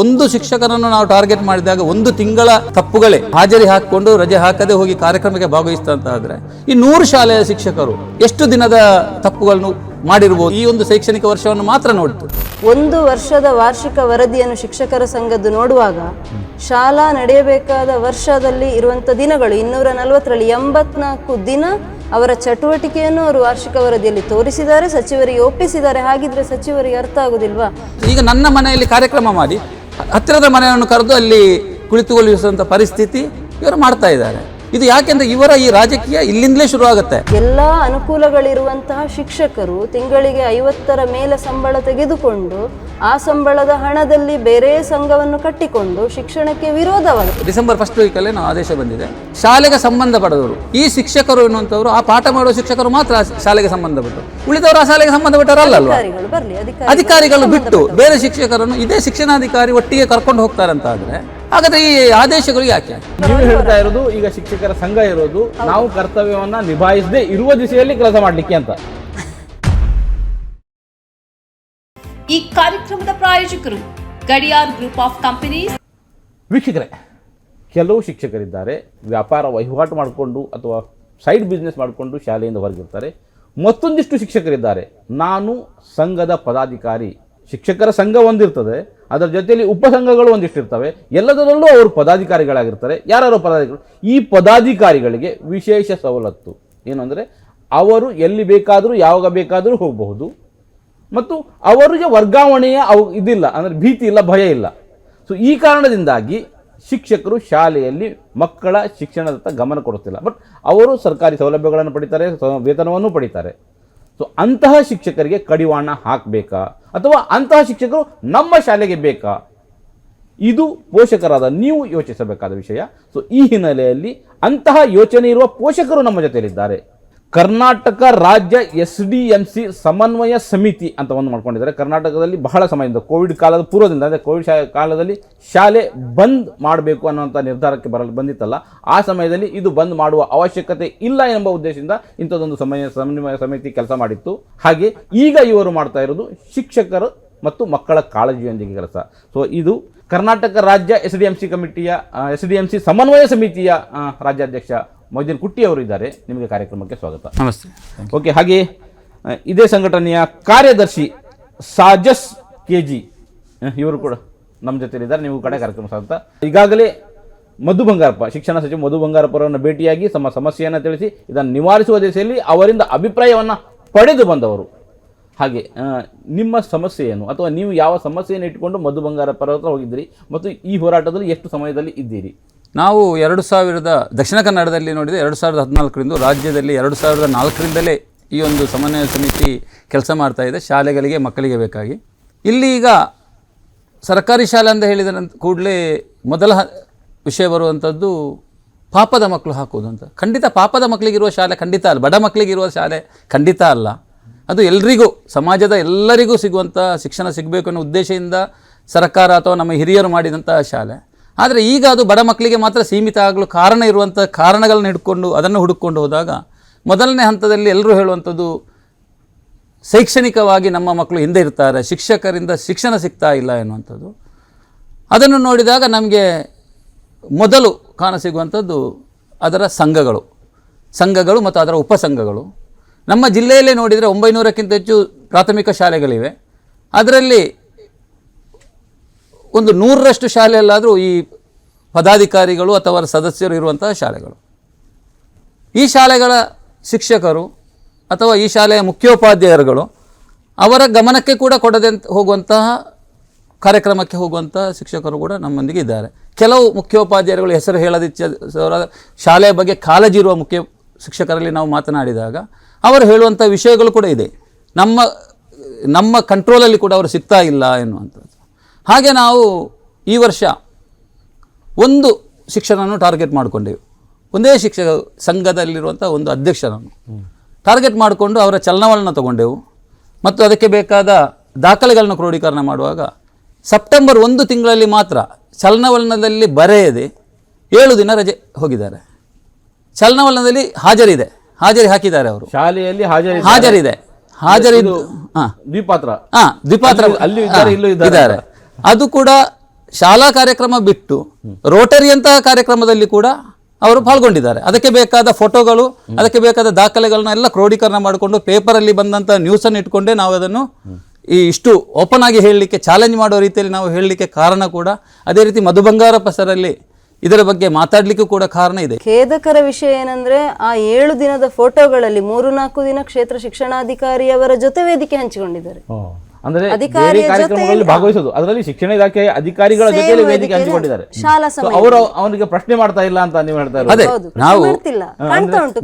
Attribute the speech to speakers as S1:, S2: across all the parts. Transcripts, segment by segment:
S1: ಒಂದು ಶಿಕ್ಷಕರನ್ನು ನಾವು ಟಾರ್ಗೆಟ್ ಮಾಡಿದಾಗ ಒಂದು ತಿಂಗಳ ತಪ್ಪುಗಳೇ ಹಾಜರಿ ಹಾಕಿಕೊಂಡು ರಜೆ ಹಾಕದೆ ಹೋಗಿ ಕಾರ್ಯಕ್ರಮಕ್ಕೆ ಭಾಗವಹಿಸ್ತಾ ಅಂತ ಆದ್ರೆ ಈ ನೂರು ಶಾಲೆಯ ಶಿಕ್ಷಕರು ಎಷ್ಟು ದಿನದ ತಪ್ಪುಗಳನ್ನು ಮಾಡಿರ್ಬೋದು? ಈ ಒಂದು ಶೈಕ್ಷಣಿಕ ವರ್ಷವನ್ನು ಮಾತ್ರ ನೋಡ್ತು
S2: ಒಂದು ವರ್ಷದ ವಾರ್ಷಿಕ ವರದಿಯನ್ನು ಶಿಕ್ಷಕರ ಸಂಘದ್ದು ನೋಡುವಾಗ ಶಾಲಾ ನಡೆಯಬೇಕಾದ ವರ್ಷದಲ್ಲಿ ಇರುವಂಥ ದಿನಗಳು ಇನ್ನೂರ ನಲವತ್ತರಲ್ಲಿ ಎಂಬತ್ನಾಲ್ಕು ದಿನ ಅವರ ಚಟುವಟಿಕೆಯನ್ನು ಅವರು ವಾರ್ಷಿಕ ವರದಿಯಲ್ಲಿ ತೋರಿಸಿದ್ದಾರೆ ಸಚಿವರಿಗೆ ಒಪ್ಪಿಸಿದ್ದಾರೆ. ಹಾಗಿದ್ರೆ ಸಚಿವರಿಗೆ ಅರ್ಥ ಆಗುದಿಲ್ವಾ?
S1: ಈಗ ನನ್ನ ಮನೆಯಲ್ಲಿ ಕಾರ್ಯಕ್ರಮ ಮಾಡಿ ಹತ್ತಿರದ ಮನೆಯನ್ನು ಕರೆದು ಅಲ್ಲಿ ಕುಳಿತುಕೊಳ್ಳಿಸುವಂಥ ಪರಿಸ್ಥಿತಿ ಇವರು ಮಾಡ್ತಾ ಇದ್ದಾರೆ. ಇದು ಯಾಕೆಂದ್ರೆ ಇವರ ಈ ರಾಜಕೀಯ ಇಲ್ಲಿಂದಲೇ ಶುರುವಾಗುತ್ತೆ.
S2: ಎಲ್ಲ ಅನುಕೂಲಗಳಿರುವಂತಹ ಶಿಕ್ಷಕರು ತಿಂಗಳಿಗೆ ಐವತ್ತರ ಮೇಲೆ ಸಂಬಳ ತೆಗೆದುಕೊಂಡು ಆ ಸಂಬಳದ ಹಣದಲ್ಲಿ ಬೇರೆ ಸಂಘವನ್ನು ಕಟ್ಟಿಕೊಂಡು ಶಿಕ್ಷಣಕ್ಕೆ ವಿರೋಧವಾಗುತ್ತೆ
S1: ಡಿಸೆಂಬರ್ ಫಸ್ಟ್ ವೀಕಲ್ಲೇ ನಾವು ಆದೇಶ ಬಂದಿದೆ. ಶಾಲೆಗೆ ಸಂಬಂಧಪಡದವರು ಈ ಶಿಕ್ಷಕರು ಎನ್ನುವಂಥವ್ರು ಆ ಪಾಠ ಮಾಡುವ ಶಿಕ್ಷಕರು ಮಾತ್ರ ಶಾಲೆಗೆ ಸಂಬಂಧಪಟ್ಟರು ಉಳಿದವರು ಆ ಶಾಲೆಗೆ ಸಂಬಂಧಪಟ್ಟವರಲ್ಲ
S2: ಅಧಿಕಾರಿಗಳು ಬರ್ಲಿ ಅಧಿಕಾರಿ
S1: ಅಧಿಕಾರಿಗಳು ಬಿಟ್ಟು ಬೇರೆ ಶಿಕ್ಷಕರನ್ನು ಇದೇ ಶಿಕ್ಷಣಾಧಿಕಾರಿ ಒಟ್ಟಿಗೆ ಕರ್ಕೊಂಡು ಹೋಗ್ತಾರೆ ಅಂತ ಆದ್ರೆ ಹಾಗಾದ್ರೆ ಈ ಆದೇಶಗಳು ಯಾಕೆ
S3: ನೀವು ಹೇಳ್ತಾ ಇರೋದು ಈಗ ಶಿಕ್ಷಕರ ಸಂಘ ಇರೋದು ನಾವು ಕರ್ತವ್ಯವನ್ನ ನಿಭಾಯಿಸದೆ ಇರುವ ದಿಸೆಯಲ್ಲಿ ಕೆಲಸ ಮಾಡ್ಲಿಕ್ಕೆ ಅಂತ.
S4: ಈ ಕಾರ್ಯಕ್ರಮದ ಪ್ರಾಯೋಜಕರು ಗಡಿಯಾರ್ ಗ್ರೂಪ್ ಆಫ್ ಕಂಪನೀಸ್.
S3: ವೀಕ್ಷಕರೇ ಕೆಲವು ಶಿಕ್ಷಕರಿದ್ದಾರೆ ವ್ಯಾಪಾರ ವಹಿವಾಟು ಮಾಡಿಕೊಂಡು ಅಥವಾ ಸೈಡ್ ಬಿಸ್ನೆಸ್ ಮಾಡಿಕೊಂಡು ಶಾಲೆಯಿಂದ ಹೊರಗಿರ್ತಾರೆ. ಮತ್ತೊಂದಿಷ್ಟು ಶಿಕ್ಷಕರಿದ್ದಾರೆ. ನಾನು ಸಂಘದ ಪದಾಧಿಕಾರಿ ಶಿಕ್ಷಕರ ಸಂಘ ಒಂದಿರ್ತದೆ, ಅದರ ಜೊತೆಯಲ್ಲಿ ಉಪಸಂಘಗಳು ಒಂದಿಷ್ಟು ಇರ್ತವೆ ಎಲ್ಲದರಲ್ಲೂ ಅವರು ಪದಾಧಿಕಾರಿಗಳಾಗಿರ್ತಾರೆ. ಯಾರು ಪದಾಧಿಕಾರಿ ಈ ಪದಾಧಿಕಾರಿಗಳಿಗೆ ವಿಶೇಷ ಸವಲತ್ತು. ಏನು ಅಂದರೆ, ಅವರು ಎಲ್ಲಿ ಬೇಕಾದರೂ, ಯಾವಾಗ ಬೇಕಾದರೂ ಹೋಗಬಹುದು. ಮತ್ತು ಅವರಿಗೆ ವರ್ಗಾವಣೆಯ ಅವು ಇದಿಲ್ಲ, ಅಂದರೆ ಭೀತಿ ಇಲ್ಲ, ಭಯ ಇಲ್ಲ. ಸೊ ಈ ಕಾರಣದಿಂದಾಗಿ ಶಿಕ್ಷಕರು ಶಾಲೆಯಲ್ಲಿ ಮಕ್ಕಳ ಶಿಕ್ಷಣದತ್ತ ಗಮನ ಕೊಡುತ್ತಿಲ್ಲ. ಬಟ್ ಅವರು ಸರ್ಕಾರಿ ಸೌಲಭ್ಯಗಳನ್ನು ಪಡಿತಾರೆ ವೇತನವನ್ನು ಪಡಿತಾರೆ. ಸೊ ಅಂತಹ ಶಿಕ್ಷಕರಿಗೆ ಕಡಿವಾಣ ಹಾಕಬೇಕಾ? ಅಥವಾ ಅಂತಹ ಶಿಕ್ಷಕರು ನಮ್ಮ ಶಾಲೆಗೆ ಬೇಕಾ? ಇದು ಪೋಷಕರಾದ ನೀವು ಯೋಚಿಸಬೇಕಾದ ವಿಷಯ. ಸೊ ಈ ಹಿನ್ನೆಲೆಯಲ್ಲಿ ಅಂತಹ ಯೋಚನೆ ಇರುವ ಪೋಷಕರು ನಮ್ಮ ಜೊತೆಯಲ್ಲಿದ್ದಾರೆ. ಕರ್ನಾಟಕ ರಾಜ್ಯ ಎಸ್ ಡಿ ಎಂ ಸಿ ಸಮನ್ವಯ ಸಮಿತಿ ಅಂತ ಒಂದು ಮಾಡ್ಕೊಂಡಿದ್ದಾರೆ. ಕರ್ನಾಟಕದಲ್ಲಿ ಬಹಳ ಸಮಯದಿಂದ ಕೋವಿಡ್ ಕಾಲದ ಪೂರ್ವದಿಂದ, ಅಂದರೆ ಕೋವಿಡ್ ಶಾ, ಕಾಲದಲ್ಲಿ ಶಾಲೆ ಬಂದ್ ಮಾಡಬೇಕು ಅನ್ನೋಂಥ ನಿರ್ಧಾರಕ್ಕೆ ಬರಲು, ಬಂದಿತ್ತಲ್ಲ, ಆ ಸಮಯದಲ್ಲಿ ಇದು ಬಂದ್ ಮಾಡುವ ಅವಶ್ಯಕತೆ ಇಲ್ಲ ಎಂಬ ಉದ್ದೇಶದಿಂದ ಇಂಥದ್ದೊಂದು ಸಮಯ ಸಮನ್ವಯ ಸಮಿತಿ ಕೆಲಸ ಮಾಡಿತ್ತು. ಹಾಗೆ ಈಗ ಇವರು ಮಾಡ್ತಾ ಇರೋದು ಶಿಕ್ಷಕರು ಮತ್ತು ಮಕ್ಕಳ ಕಾಳಜಿಯೊಂದಿಗೆ ಕೆಲಸ. ಸೊ ಇದು ಕರ್ನಾಟಕ ರಾಜ್ಯ ಎಸ್ ಡಿ ಎಂ ಸಿ ಕಮಿಟಿಯ ಎಸ್ ಡಿ ಎಂ ಸಿ ಸಮನ್ವಯ ಸಮಿತಿಯ ರಾಜ್ಯಾಧ್ಯಕ್ಷ ಮೊಯ್ದೀನ್ ಕುಟ್ಟಿ ಅವರು ಇದ್ದಾರೆ. ನಿಮಗೆ ಕಾರ್ಯಕ್ರಮಕ್ಕೆ ಸ್ವಾಗತ.
S1: ನಮಸ್ತೆ.
S3: ಓಕೆ ಹಾಗೆ ಇದೇ ಸಂಘಟನೆಯ ಕಾರ್ಯದರ್ಶಿ ಸಾಜಸ್ ಕೆ ಜಿ ಇವರು ಕೂಡ ನಮ್ಮ ಜೊತೆಲಿದ್ದಾರೆ ನೀವು ಕಡೆ ಕಾರ್ಯಕ್ರಮ ಸ್ವಾಗತ ಈಗಾಗಲೇ ಮಧು ಬಂಗಾರಪ್ಪ ಶಿಕ್ಷಣ ಸಚಿವ ಮಧು ಬಂಗಾರಪ್ಪರನ್ನು ಭೇಟಿಯಾಗಿ ತಮ್ಮ ಸಮಸ್ಯೆಯನ್ನು ತಿಳಿಸಿ ಇದನ್ನು ನಿವಾರಿಸುವ ದಿಸೆಯಲ್ಲಿ ಅವರಿಂದ ಅಭಿಪ್ರಾಯವನ್ನು ಪಡೆದು ಬಂದವರು. ಹಾಗೆ ನಿಮ್ಮ ಸಮಸ್ಯೆ ಏನು ಅಥವಾ ನೀವು ಯಾವ ಸಮಸ್ಯೆಯನ್ನು ಇಟ್ಟುಕೊಂಡು ಮಧು ಬಂಗಾರಪ್ಪರ ಹತ್ರ ಹೋಗಿದ್ದೀರಿ ಮತ್ತು ಈ ಹೋರಾಟದಲ್ಲಿ ಎಷ್ಟು ಸಮಯದಲ್ಲಿ ಇದ್ದೀರಿ?
S1: ನಾವು ಎರಡು ಸಾವಿರದ, ದಕ್ಷಿಣ ಕನ್ನಡದಲ್ಲಿ ನೋಡಿದರೆ ಎರಡು ಸಾವಿರದ ಹದಿನಾಲ್ಕರಿಂದ ರಾಜ್ಯದಲ್ಲಿ ಎರಡು ಸಾವಿರದ ನಾಲ್ಕರಿಂದಲೇ ಈ ಒಂದು ಸಮನ್ವಯ ಸಮಿತಿ ಕೆಲಸ ಮಾಡ್ತಾ ಇದೆ, ಶಾಲೆಗಳಿಗೆ, ಮಕ್ಕಳಿಗೆ ಬೇಕಾಗಿ. ಇಲ್ಲಿ ಈಗ ಸರ್ಕಾರಿ ಶಾಲೆ ಅಂತ ಹೇಳಿದ ಕೂಡಲೇ ಮೊದಲ ವಿಷಯ ಬರುವಂಥದ್ದು ಪಾಪದ ಮಕ್ಕಳು ಹಾಕೋದು ಅಂತ. ಖಂಡಿತ ಪಾಪದ ಮಕ್ಕಳಿಗಿರುವ ಶಾಲೆ ಖಂಡಿತ ಅಲ್ಲ, ಬಡ ಮಕ್ಕಳಿಗಿರುವ ಶಾಲೆ ಖಂಡಿತ ಅಲ್ಲ. ಅದು ಎಲ್ಲರಿಗೂ ಸಮಾಜದ ಎಲ್ಲರಿಗೂ ಸಿಗುವಂಥ ಶಿಕ್ಷಣ ಸಿಗಬೇಕು ಅನ್ನೋ ಉದ್ದೇಶದಿಂದ ಸರ್ಕಾರ ಅಥವಾ ನಮ್ಮ ಹಿರಿಯರು ಮಾಡಿದಂಥ ಶಾಲೆ. ಆದರೆ ಈಗ ಅದು ಬಡ ಮಕ್ಕಳಿಗೆ ಮಾತ್ರ ಸೀಮಿತ ಆಗಲು ಕಾರಣ ಇರುವಂಥ ಕಾರಣಗಳನ್ನ ಹಿಡ್ಕೊಂಡು ಅದನ್ನು ಹುಡುಕೊಂಡು ಹೋದಾಗ ಮೊದಲನೇ ಹಂತದಲ್ಲಿ ಎಲ್ಲರೂ ಹೇಳುವಂಥದ್ದು, ಶೈಕ್ಷಣಿಕವಾಗಿ ನಮ್ಮ ಮಕ್ಕಳು ಹಿಂದೆ ಇರ್ತಾರೆ, ಶಿಕ್ಷಕರಿಂದ ಶಿಕ್ಷಣ ಸಿಗ್ತಾ ಇಲ್ಲ ಎನ್ನುವಂಥದ್ದು. ಅದನ್ನು ನೋಡಿದಾಗ ನಮಗೆ ಮೊದಲು ಕಾಣಸಿಗುವಂಥದ್ದು ಅದರ ಸಂಘಗಳು. ಸಂಘಗಳು ಮತ್ತು ಅದರ ಉಪಸಂಘಗಳು. ನಮ್ಮ ಜಿಲ್ಲೆಯಲ್ಲೇ ನೋಡಿದರೆ ಒಂಬೈನೂರಕ್ಕಿಂತ ಹೆಚ್ಚು ಪ್ರಾಥಮಿಕ ಶಾಲೆಗಳಿವೆ. ಅದರಲ್ಲಿ ಒಂದು ನೂರರಷ್ಟು ಶಾಲೆಯಲ್ಲಾದರೂ ಈ ಪದಾಧಿಕಾರಿಗಳು ಅಥವಾ ಸದಸ್ಯರು ಇರುವಂತಹ ಶಾಲೆಗಳು. ಈ ಶಾಲೆಗಳ ಶಿಕ್ಷಕರು ಅಥವಾ ಈ ಶಾಲೆಯ ಮುಖ್ಯೋಪಾಧ್ಯಾಯರುಗಳು ಅವರ ಗಮನಕ್ಕೆ ಕೂಡ ಕೊಡದೆ ಹೋಗುವಂತಹ ಕಾರ್ಯಕ್ರಮಕ್ಕೆ ಹೋಗುವಂಥ ಶಿಕ್ಷಕರು ಕೂಡ ನಮ್ಮೊಂದಿಗೆ ಇದ್ದಾರೆ. ಕೆಲವು ಮುಖ್ಯೋಪಾಧ್ಯಾಯರುಗಳು ಹೆಸರು ಹೇಳದಿಚ್ಚ ಶಾಲೆಯ ಬಗ್ಗೆ ಕಾಳಜಿ ಇರುವ ಮುಖ್ಯ ಶಿಕ್ಷಕರಲ್ಲಿ ನಾವು ಮಾತನಾಡಿದಾಗ ಅವರು ಹೇಳುವಂಥ ವಿಷಯಗಳು ಕೂಡ ಇದೆ. ನಮ್ಮ ನಮ್ಮ ಕಂಟ್ರೋಲಲ್ಲಿ ಕೂಡ ಅವರು ಸಿಗ್ತಾ ಇಲ್ಲ ಎನ್ನುವಂಥದ್ದು. ಹಾಗೆ ನಾವು ಈ ವರ್ಷ ಒಂದು ಶಿಕ್ಷಣವನ್ನು ಟಾರ್ಗೆಟ್ ಮಾಡಿಕೊಂಡೆವು. ಒಂದೇ ಶಿಕ್ಷಕ ಸಂಘದಲ್ಲಿರುವಂಥ ಒಂದು ಅಧ್ಯಕ್ಷರನ್ನು ಟಾರ್ಗೆಟ್ ಮಾಡಿಕೊಂಡು ಅವರ ಚಲನವಲನ ತಗೊಂಡೆವು. ಮತ್ತು ಅದಕ್ಕೆ ಬೇಕಾದ ದಾಖಲೆಗಳನ್ನು ಕ್ರೋಢೀಕರಣ ಮಾಡುವಾಗ ಸೆಪ್ಟೆಂಬರ್ ಒಂದು ತಿಂಗಳಲ್ಲಿ ಮಾತ್ರ ಚಲನವಲನದಲ್ಲಿ ಬರೆಯದೆ ಏಳು ದಿನ ರಜೆ ಹೋಗಿದ್ದಾರೆ. ಚಲನವಲನದಲ್ಲಿ ಹಾಜರಿದೆ. ಹಾಜರಿ ಹಾಕಿದ್ದಾರೆ ಅವರು.
S3: ಶಾಲೆಯಲ್ಲಿ ಹಾಜರಿ
S1: ಹಾಜರಿದೆ. ಹಾಜರಿದ್ದು ಹಾಂ.
S3: ದ್ವಿಪಾತ್ರ.
S1: ಹಾ ದ್ವಿಪಾತ್ರ.
S3: ಅಲ್ಲಿ- ಅಲ್ಲಿ ಇದ್ದಾರೆ,
S1: ಅದು ಕೂಡ ಶಾಲಾ ಕಾರ್ಯಕ್ರಮ ಬಿಟ್ಟು ರೋಟರಿ ಅಂತಹ ಕಾರ್ಯಕ್ರಮದಲ್ಲಿ ಕೂಡ ಅವರು ಪಾಲ್ಗೊಂಡಿದ್ದಾರೆ. ಅದಕ್ಕೆ ಬೇಕಾದ ಫೋಟೋಗಳು ಅದಕ್ಕೆ ಬೇಕಾದ ದಾಖಲೆಗಳನ್ನ ಎಲ್ಲ ಕ್ರೋಢೀಕರಣ ಮಾಡಿಕೊಂಡು ಪೇಪರಲ್ಲಿ ನ್ಯೂಸ್ ಅನ್ನು ಇಟ್ಕೊಂಡೇ ನಾವು ಅದನ್ನು ಈ ಇಷ್ಟು ಓಪನ್ ಆಗಿ ಹೇಳಲಿಕ್ಕೆ ಚಾಲೆಂಜ್ ಮಾಡೋ ರೀತಿಯಲ್ಲಿ ನಾವು ಹೇಳಲಿಕ್ಕೆ ಕಾರಣ ಕೂಡ ಅದೇ ರೀತಿ ಮಧು ಬಂಗಾರಪ್ಪ ಸರಲ್ಲಿ ಇದರ ಬಗ್ಗೆ ಮಾತಾಡ್ಲಿಕ್ಕೂ ಕೂಡ ಕಾರಣ ಇದೆ.
S2: ಖೇದಕರ ವಿಷಯ ಏನಂದ್ರೆ ಆ ಏಳು ದಿನದ ಫೋಟೋಗಳಲ್ಲಿ ಮೂರು ನಾಲ್ಕು ದಿನ ಕ್ಷೇತ್ರ ಶಿಕ್ಷಣಾಧಿಕಾರಿಯವರ ಜೊತೆ ವೇದಿಕೆ ಹಂಚಿಕೊಂಡಿದ್ದಾರೆ.
S3: ಅಂದ್ರೆ ಬೇರೆ ಕಾರ್ಯಕ್ರಮಗಳಲ್ಲಿ ಭಾಗವಹಿಸೋದು. ಅದರಲ್ಲಿ ಶಿಕ್ಷಣ ಇಲಾಖೆ ಅಧಿಕಾರಿಗಳ ಜೊತೆಯಲ್ಲಿ ವೇದಿಕೆ ಹಂಚಿಕೊಂಡಿದ್ದಾರೆ. ಅವರು ಅವನಿಗೆ ಪ್ರಶ್ನೆ ಮಾಡ್ತಾ ಇಲ್ಲ ಅಂತ ನೀವು ಹೇಳ್ತಾ ಇರೋದು.
S1: ಅದೇ ನಾವು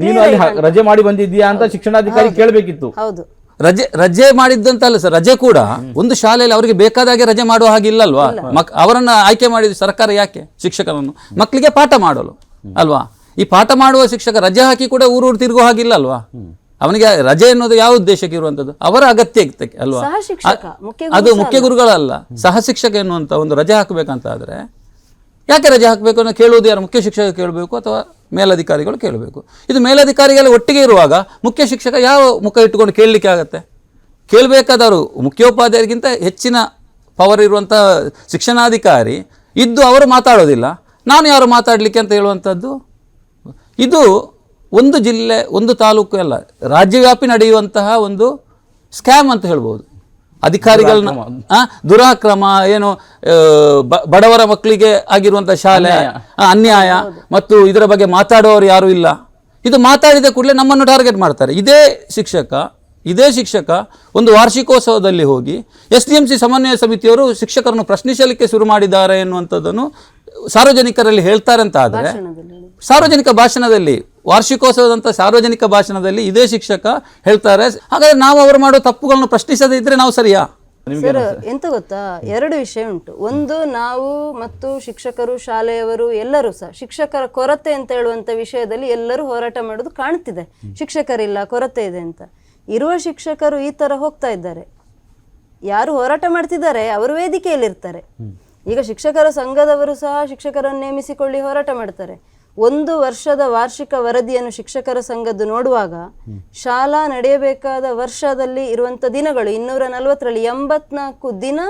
S3: ನೀನು ಅಲ್ಲಿ ರಜೆ ಮಾಡಿ ಬಂದಿದ್ದೀಯಾ ಅಂತ ಶಿಕ್ಷಣಾಧಿಕಾರಿ ಕೇಳಬೇಕಿತ್ತು.
S2: ಹೌದು.
S1: ರಜೆ ರಜೆ ಮಾಡಿದ್ದಂತಲ್ಲ ಸರ್ ರಜೆ ಕೂಡ ಒಂದು ಶಾಲೆಯಲ್ಲಿ ಅವರಿಗೆ ಬೇಕಾದಾಗೆ ರಜೆ ಮಾಡುವ ಹಾಗೆ ಇಲ್ಲಲ್ವಾ? ಮಕ್ ಅವರನ್ನ ಆಯ್ಕೆ ಮಾಡಿದ ಸರ್ಕಾರ ಯಾಕೆ ಶಿಕ್ಷಕರನ್ನು ಮಕ್ಕಳಿಗೆ ಪಾಠ ಮಾಡಲು ಅಲ್ವಾ? ಈ ಪಾಠ ಮಾಡುವ ಶಿಕ್ಷಕ ರಜೆ ಹಾಕಿ ಕೂಡ ಊರೂರು ತಿರುಗೋ ಹಾಗಿಲ್ಲ ಅಲ್ವಾ ಅವನಿಗೆ ರಜೆ ಅನ್ನೋದು ಯಾವ ಉದ್ದೇಶಕ್ಕೆ ಇರುವಂತದ್ದು? ಅವರ ಅಗತ್ಯಕ್ಕೆ ಅಲ್ವಾ? ಅದು ಮುಖ್ಯ ಗುರುಗಳಲ್ಲ. ಸಹ ಶಿಕ್ಷಕ ಎನ್ನುವಂತ ಒಂದು ರಜೆ ಹಾಕಬೇಕಂತ ಆದ್ರೆ ಯಾಕೆ ರಜೆ ಹಾಕಬೇಕು ಅನ್ನೋ ಕೇಳುವುದು ಯಾರು? ಮುಖ್ಯ ಶಿಕ್ಷಕ ಕೇಳಬೇಕು ಅಥವಾ ಮೇಲಧಿಕಾರಿಗಳು ಕೇಳಬೇಕು? ಇದು ಮೇಲಧಿಕಾರಿಗಳ ಒಟ್ಟಿಗೆ ಇರುವಾಗ ಮುಖ್ಯ ಶಿಕ್ಷಕ ಯಾವ ಮುಖ ಇಟ್ಟುಕೊಂಡು ಕೇಳಲಿಕ್ಕೆ ಆಗತ್ತೆ? ಕೇಳಬೇಕಾದವರು ಮುಖ್ಯೋಪಾಧ್ಯಾಯರಿಗಿಂತ ಹೆಚ್ಚಿನ ಪವರ್ ಇರುವಂಥ ಶಿಕ್ಷಣಾಧಿಕಾರಿ ಇದ್ದು ಅವರು ಮಾತಾಡೋದಿಲ್ಲ. ನಾನು ಯಾರು ಮಾತಾಡಲಿಕ್ಕೆ ಅಂತ ಹೇಳುವಂಥದ್ದು ಇದು ಒಂದು ಜಿಲ್ಲೆ ಒಂದು ತಾಲೂಕು ಅಲ್ಲ ರಾಜ್ಯವ್ಯಾಪಿ ನಡೆಯುವಂತಹ ಒಂದು ಸ್ಕ್ಯಾಮ್ ಅಂತ ಹೇಳ್ಬೋದು. ಅಧಿಕಾರಿಗಳನ್ನ ದುರಾಕ್ರಮ. ಏನು ಬಡವರ ಮಕ್ಕಳಿಗೆ ಆಗಿರುವಂಥ ಶಾಲೆ ಅನ್ಯಾಯ. ಮತ್ತು ಇದರ ಬಗ್ಗೆ ಮಾತಾಡುವವರು ಯಾರೂ ಇಲ್ಲ. ಇದು ಮಾತಾಡಿದ ಕೂಡಲೇ ನಮ್ಮನ್ನು ಟಾರ್ಗೆಟ್ ಮಾಡ್ತಾರೆ. ಇದೇ ಶಿಕ್ಷಕ ಇದೇ ಶಿಕ್ಷಕ ಒಂದು ವಾರ್ಷಿಕೋತ್ಸವದಲ್ಲಿ ಹೋಗಿ ಎಸ್ ಡಿ ಎಂ ಸಿ ಸಮನ್ವಯ ಸಮಿತಿಯವರು ಶಿಕ್ಷಕರನ್ನು ಪ್ರಶ್ನಿಸಲಿಕ್ಕೆ ಶುರು ಮಾಡಿದ್ದಾರೆ ಎನ್ನುವಂಥದ್ದನ್ನು ಸಾರ್ವಜನಿಕರಲ್ಲಿ ಹೇಳ್ತಾರೆ ಅಂತ ಆದರೆ ಸಾರ್ವಜನಿಕ ಭಾಷಣದಲ್ಲಿ ವಾರ್ಷಿಕೋತ್ಸವದಂಥ ಸಾರ್ವಜನಿಕ ಭಾಷಣದಲ್ಲಿ ಇದೇ ಶಿಕ್ಷಕ ಹೇಳ್ತಾರೆ. ಹಾಗಾದ್ರೆ ನಾವು ಅವರು ಮಾಡೋ ತಪ್ಪುಗಳನ್ನು ಪ್ರಶ್ನಿಸದೇ ಇದ್ರೆ ನಾವು ಸರಿಯಾ?
S2: ಸರ್ ಎಂತ ಗೊತ್ತಾ? ಎರಡು ವಿಷಯ ಉಂಟು. ಒಂದು ನಾವು ಮತ್ತು ಶಿಕ್ಷಕರು ಶಾಲೆಯವರು ಎಲ್ಲರೂ ಸಹ ಶಿಕ್ಷಕರ ಕೊರತೆ ಅಂತ ಹೇಳುವಂತ ವಿಷಯದಲ್ಲಿ ಎಲ್ಲರೂ ಹೋರಾಟ ಮಾಡೋದು ಕಾಣ್ತಿದೆ. ಶಿಕ್ಷಕರಿಲ್ಲ ಕೊರತೆ ಇದೆ ಅಂತ. ಇರುವ ಶಿಕ್ಷಕರು ಈ ತರ ಹೋಗ್ತಾ ಇದ್ದಾರೆ. ಯಾರು ಹೋರಾಟ ಮಾಡ್ತಿದ್ದಾರೆ? ಅವರು ವೇದಿಕೆಯಲ್ಲಿರ್ತಾರೆ. ಈಗ ಶಿಕ್ಷಕರ ಸಂಘದವರು ಸಹ ಶಿಕ್ಷಕರನ್ನು ನೇಮಿಸಿಕೊಳ್ಳಿ ಹೋರಾಟ ಮಾಡ್ತಾರೆ. ಒಂದು ವರ್ಷದ ವಾರ್ಷಿಕ ವರದಿಯನ್ನು ಶಿಕ್ಷಕರ ಸಂಘದ್ದು ನೋಡುವಾಗ ಶಾಲಾ ನಡೆಯಬೇಕಾದ ವರ್ಷದಲ್ಲಿ ಇರುವಂಥ ದಿನಗಳು ಇನ್ನೂರ ನಲವತ್ತರಲ್ಲಿ ಎಂಬತ್ನಾಲ್ಕು ದಿನ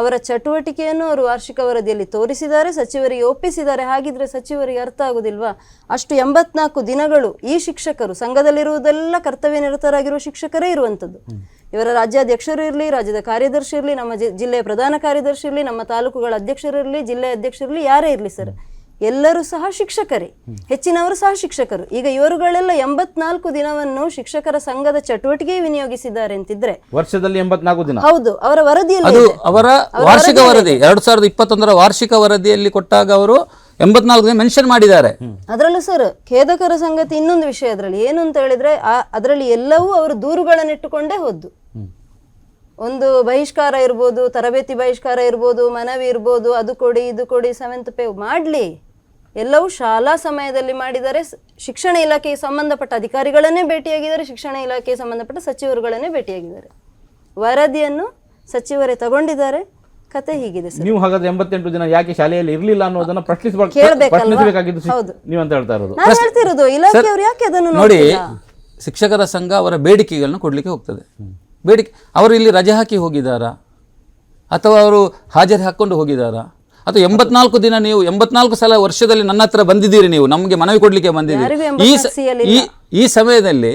S2: ಅವರ ಚಟುವಟಿಕೆಯನ್ನು ಅವರು ವಾರ್ಷಿಕ ವರದಿಯಲ್ಲಿ ತೋರಿಸಿದ್ದಾರೆ ಸಚಿವರಿಗೆ ಒಪ್ಪಿಸಿದ್ದಾರೆ. ಹಾಗಿದ್ರೆ ಸಚಿವರಿಗೆ ಅರ್ಥ ಆಗುದಿಲ್ವಾ? ಅಷ್ಟು ಎಂಬತ್ನಾಲ್ಕು ದಿನಗಳು ಈ ಶಿಕ್ಷಕರು ಸಂಘದಲ್ಲಿರುವುದೆಲ್ಲ ಕರ್ತವ್ಯ ನಿರತರಾಗಿರುವ ಶಿಕ್ಷಕರೇ ಇರುವಂಥದ್ದು ಇವರ ರಾಜ್ಯಾಧ್ಯಕ್ಷರು ಇರಲಿ ರಾಜ್ಯದ ಕಾರ್ಯದರ್ಶಿ ಇರಲಿ ನಮ್ಮ ಜಿಲ್ಲೆಯ ಪ್ರಧಾನ ಕಾರ್ಯದರ್ಶಿ ಇರಲಿ ನಮ್ಮ ತಾಲೂಕುಗಳ ಅಧ್ಯಕ್ಷರು ಇರಲಿ ಜಿಲ್ಲೆಯ ಅಧ್ಯಕ್ಷರಿರಲಿ ಯಾರೇ ಇರಲಿ ಸರ್. ಎಲ್ಲರೂ ಸಹ ಶಿಕ್ಷಕರೇ. ಹೆಚ್ಚಿನವರು ಸಹ ಶಿಕ್ಷಕರು. ಈಗ ಇವರುಗಳೆಲ್ಲ ಎಂಬತ್ನಾಲ್ಕು ದಿನವನ್ನು ಶಿಕ್ಷಕರ ಸಂಘದ ಚಟುವಟಿಕೆ ವಿನಿಯೋಗಿಸಿದ್ದಾರೆ ಅಂತಿದ್ರೆ.
S3: ವರ್ಷದಲ್ಲಿ ಎಂಬತ್ನಾಲ್ಕು ದಿನ.
S2: ಹೌದು ಅವರ ವರದಿಯಲ್ಲಿ
S1: ಅದು ಅವರ ವಾರ್ಷಿಕ ವರದಿ ಎರಡು ಸಾವಿರದ ಇಪ್ಪತ್ತೊಂದರ ವಾರ್ಷಿಕ ವರದಿಯಲ್ಲಿ ಕೊಟ್ಟಾಗ ಅವರು ಎಂಬತ್ನಾಲ್ಕು ದಿನ ಮೆನ್ಷನ್ ಮಾಡಿದ್ದಾರೆ.
S2: ಅದರಲ್ಲೂ ಸರ್ ಖೇದಕರ ಸಂಗತಿ ಇನ್ನೊಂದು ವಿಷಯ ಅದರಲ್ಲಿ. ಏನು ಅಂತ ಹೇಳಿದ್ರೆ ಆ ಅದರಲ್ಲಿ ಎಲ್ಲವೂ ಅವರು ದೂರುಗಳನ್ನಿಟ್ಟುಕೊಂಡೇ ಹೋದ್ದು. ಒಂದು ಬಹಿಷ್ಕಾರ ಇರ್ಬೋದು ತರಬೇತಿ ಬಹಿಷ್ಕಾರ ಇರ್ಬೋದು ಮನವಿ ಇರ್ಬೋದು ಅದು ಕೊಡಿ ಇದು ಕೊಡಿ ಸೆವೆಂತ್ ಪೇ ಮಾಡ್ಲಿ. ಎಲ್ಲವೂ ಶಾಲಾ ಸಮಯದಲ್ಲಿ ಮಾಡಿದರೆ ಶಿಕ್ಷಣ ಇಲಾಖೆಗೆ ಸಂಬಂಧಪಟ್ಟ ಅಧಿಕಾರಿಗಳನ್ನೇ ಭೇಟಿಯಾಗಿದ್ದಾರೆ ಶಿಕ್ಷಣ ಇಲಾಖೆಗೆ ಸಂಬಂಧಪಟ್ಟ ಸಚಿವರುಗಳನ್ನೇ ಭೇಟಿಯಾಗಿದ್ದಾರೆ. ವರದಿಯನ್ನು ಸಚಿವರೇ ತಗೊಂಡಿದ್ದಾರೆ. ಕತೆ ಹೀಗಿದೆ ಸರ್.
S3: ನೀವು ಹಾಗಾದ್ರೆ ಎಂಬತ್ತೆಂಟು ದಿನ ಯಾಕೆ ಶಾಲೆಯಲ್ಲಿ ಇರಲಿಲ್ಲ ಅನ್ನೋದನ್ನ? ಪ್ರಶ್ನಿಸಬೇಕಾಗಿದ್ದು
S2: ಹೌದು.
S3: ನೀವು ಅಂತ ಹೇಳ್ತಾ ಇರೋದು.
S2: ನಾನು ಹೇಳ್ತಿರೋದು ಇಲಾಖೆಯವರು ಯಾಕೆ ಅದನ್ನು
S1: ನೋಡಿ ಶಿಕ್ಷಕರ ಸಂಘ ಅವರ ಬೇಡಿಕೆಗಳನ್ನು ಕೊಡ್ಲಿಕ್ಕೆ ಹೋಗ್ತದೆ. ಬೇಡಿಕೆ ಅವರು ಇಲ್ಲಿ ರಜೆ ಹಾಕಿ ಹೋಗಿದ್ದಾರಾ? ಅಥವಾ ಅವರು ಹಾಜರಿ ಹಾಕ್ಕೊಂಡು ಹೋಗಿದ್ದಾರಾ? ಅಥವಾ ಎಂಬತ್ನಾಲ್ಕು ದಿನ ನೀವು ಎಂಬತ್ನಾಲ್ಕು ಸಲ ವರ್ಷದಲ್ಲಿ ನನ್ನ ಹತ್ರ ಬಂದಿದ್ದೀರಿ ನೀವು ನಮಗೆ ಮನವಿ ಕೊಡಲಿಕ್ಕೆ ಬಂದಿದ್ದೀರಿ. ಈ ಈ ಸಮಯದಲ್ಲಿ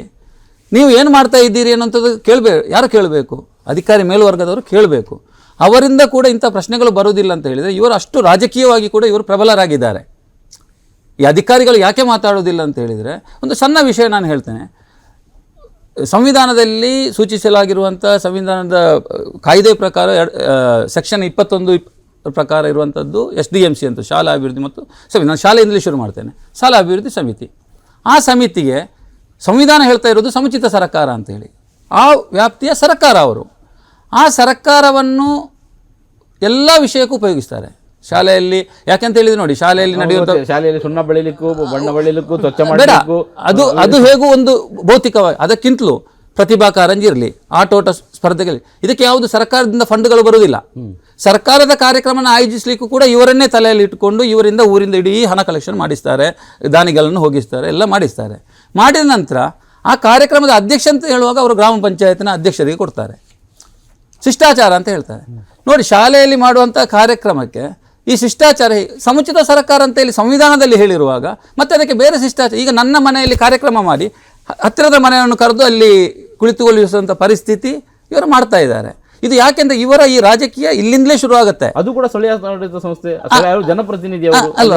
S1: ನೀವು ಏನು ಮಾಡ್ತಾ ಇದ್ದೀರಿ ಅನ್ನೋಂಥದ್ದು ಕೇಳಬೇಕು ಯಾರು ಕೇಳಬೇಕು? ಅಧಿಕಾರಿ ಮೇಲ್ವರ್ಗದವರು ಕೇಳಬೇಕು. ಅವರಿಂದ ಕೂಡ ಇಂಥ ಪ್ರಶ್ನೆಗಳು ಬರುವುದಿಲ್ಲ ಅಂತ ಹೇಳಿದರೆ ಇವರು ಅಷ್ಟು ರಾಜಕೀಯವಾಗಿ ಕೂಡ ಇವರು ಪ್ರಬಲರಾಗಿದ್ದಾರೆ. ಈ ಅಧಿಕಾರಿಗಳು ಯಾಕೆ ಮಾತಾಡೋದಿಲ್ಲ ಅಂತ ಹೇಳಿದರೆ ಒಂದು ಸಣ್ಣ ವಿಷಯ ನಾನು ಹೇಳ್ತೇನೆ. ಸಂವಿಧಾನದಲ್ಲಿ ಸೂಚಿಸಲಾಗಿರುವಂಥ ಸಂವಿಧಾನದ ಕಾಯ್ದೆ ಪ್ರಕಾರ ಸೆಕ್ಷನ್ ಇಪ್ಪತ್ತೊಂದು ಇಪ್- ಪ್ರಕಾರ ಇರುವಂಥದ್ದು ಎಸ್ ಡಿ ಎಂ ಸಿ ಅಂತ ಶಾಲಾ ಅಭಿವೃದ್ಧಿ ಮತ್ತು ಸಮಿತಿ. ನಾನು ಶಾಲೆಯಿಂದಲೇ ಶುರು ಮಾಡ್ತೇನೆ. ಶಾಲಾ ಅಭಿವೃದ್ಧಿ ಸಮಿತಿ. ಆ ಸಮಿತಿಗೆ ಸಂವಿಧಾನ ಹೇಳ್ತಾ ಇರೋದು ಸಮುಚಿತ ಸರ್ಕಾರ ಅಂತೇಳಿ ಆ ವ್ಯಾಪ್ತಿಯ ಸರ್ಕಾರ ಅವರು. ಆ ಸರ್ಕಾರವನ್ನು ಎಲ್ಲ ವಿಷಯಕ್ಕೂ ಉಪಯೋಗಿಸ್ತಾರೆ. ಶಾಲೆಯಲ್ಲಿ ಯಾಕೆಂತ ಹೇಳಿದ್ರೆ ನೋಡಿ ಶಾಲೆಯಲ್ಲಿ ನಡೆಯುವಂಥ
S3: ಶಾಲೆಯಲ್ಲಿ ಸುಣ್ಣ ಬೆಳಿಲಿಕ್ಕೂ ಬಣ್ಣ ಬೆಳಿಲಿಕ್ಕೂ ಸ್ವಚ್ಛ
S1: ಬೇಡ
S3: ಮಾಡಲಿಕ್ಕೂ.
S1: ಅದು ಅದು ಹೇಗೂ ಒಂದು ಭೌತಿಕವಾಗಿ ಅದಕ್ಕಿಂತಲೂ ಪ್ರತಿಭಾ ಕಾರಂಜಿ ಇರಲಿ, ಆಟೋಟ ಸ್ಪರ್ಧೆಗಳು ಇದಕ್ಕೆ ಯಾವುದು ಸರ್ಕಾರದಿಂದ ಫಂಡ್ಗಳು ಬರುವುದಿಲ್ಲ. ಸರ್ಕಾರದ ಕಾರ್ಯಕ್ರಮನ ಆಯೋಜಿಸಲಿಕ್ಕೂ ಕೂಡ ಇವರನ್ನೇ ತಲೆಯಲ್ಲಿ ಇಟ್ಟುಕೊಂಡು ಇವರಿಂದ ಊರಿಂದ ಇಡೀ ಹಣ ಕಲೆಕ್ಷನ್ ಮಾಡಿಸ್ತಾರೆ, ದಾನಿಗಳನ್ನು ಹೋಗಿಸ್ತಾರೆ, ಎಲ್ಲ ಮಾಡಿಸ್ತಾರೆ. ಮಾಡಿದ ನಂತರ ಆ ಕಾರ್ಯಕ್ರಮದ ಅಧ್ಯಕ್ಷ ಅಂತ ಹೇಳುವಾಗ ಅವರು ಗ್ರಾಮ ಪಂಚಾಯತ್ನ ಅಧ್ಯಕ್ಷರಿಗೆ ಕೊಡ್ತಾರೆ. ಶಿಷ್ಟಾಚಾರ ಅಂತ ಹೇಳ್ತಾರೆ. ನೋಡಿ, ಶಾಲೆಯಲ್ಲಿ ಮಾಡುವಂಥ ಕಾರ್ಯಕ್ರಮಕ್ಕೆ ಈ ಶಿಷ್ಟಾಚಾರ ಸಮುಚಿತ ಸರ್ಕಾರ ಅಂತ ಹೇಳಿ ಸಂವಿಧಾನದಲ್ಲಿ ಹೇಳಿರುವಾಗ, ಮತ್ತೆ ಅದಕ್ಕೆ ಬೇರೆ ಶಿಷ್ಟಾಚಾರ, ಈಗ ನನ್ನ ಮನೆಯಲ್ಲಿ ಕಾರ್ಯಕ್ರಮ ಮಾಡಿ ಹತ್ತಿರದ ಮನೆಯನ್ನು ಕರೆದು ಅಲ್ಲಿ ಕುಳಿತುಕೊಳ್ಳಿಸುವಂಥ ಪರಿಸ್ಥಿತಿ ಇವರು ಮಾಡ್ತಾ ಇದ್ದಾರೆ. ಇದು ಯಾಕೆಂದ್ರೆ ಇವರ ಈ ರಾಜಕೀಯ ಇಲ್ಲಿಂದಲೇ ಶುರುವಾಗುತ್ತೆ.
S3: ಅದು ಕೂಡ ಸ್ಥಳೀಯ ಆಡಳಿತ ಸಂಸ್ಥೆ ಜನಪ್ರತಿನಿಧಿ ಅಲ್ಲ
S1: ಅಲ್ಲ.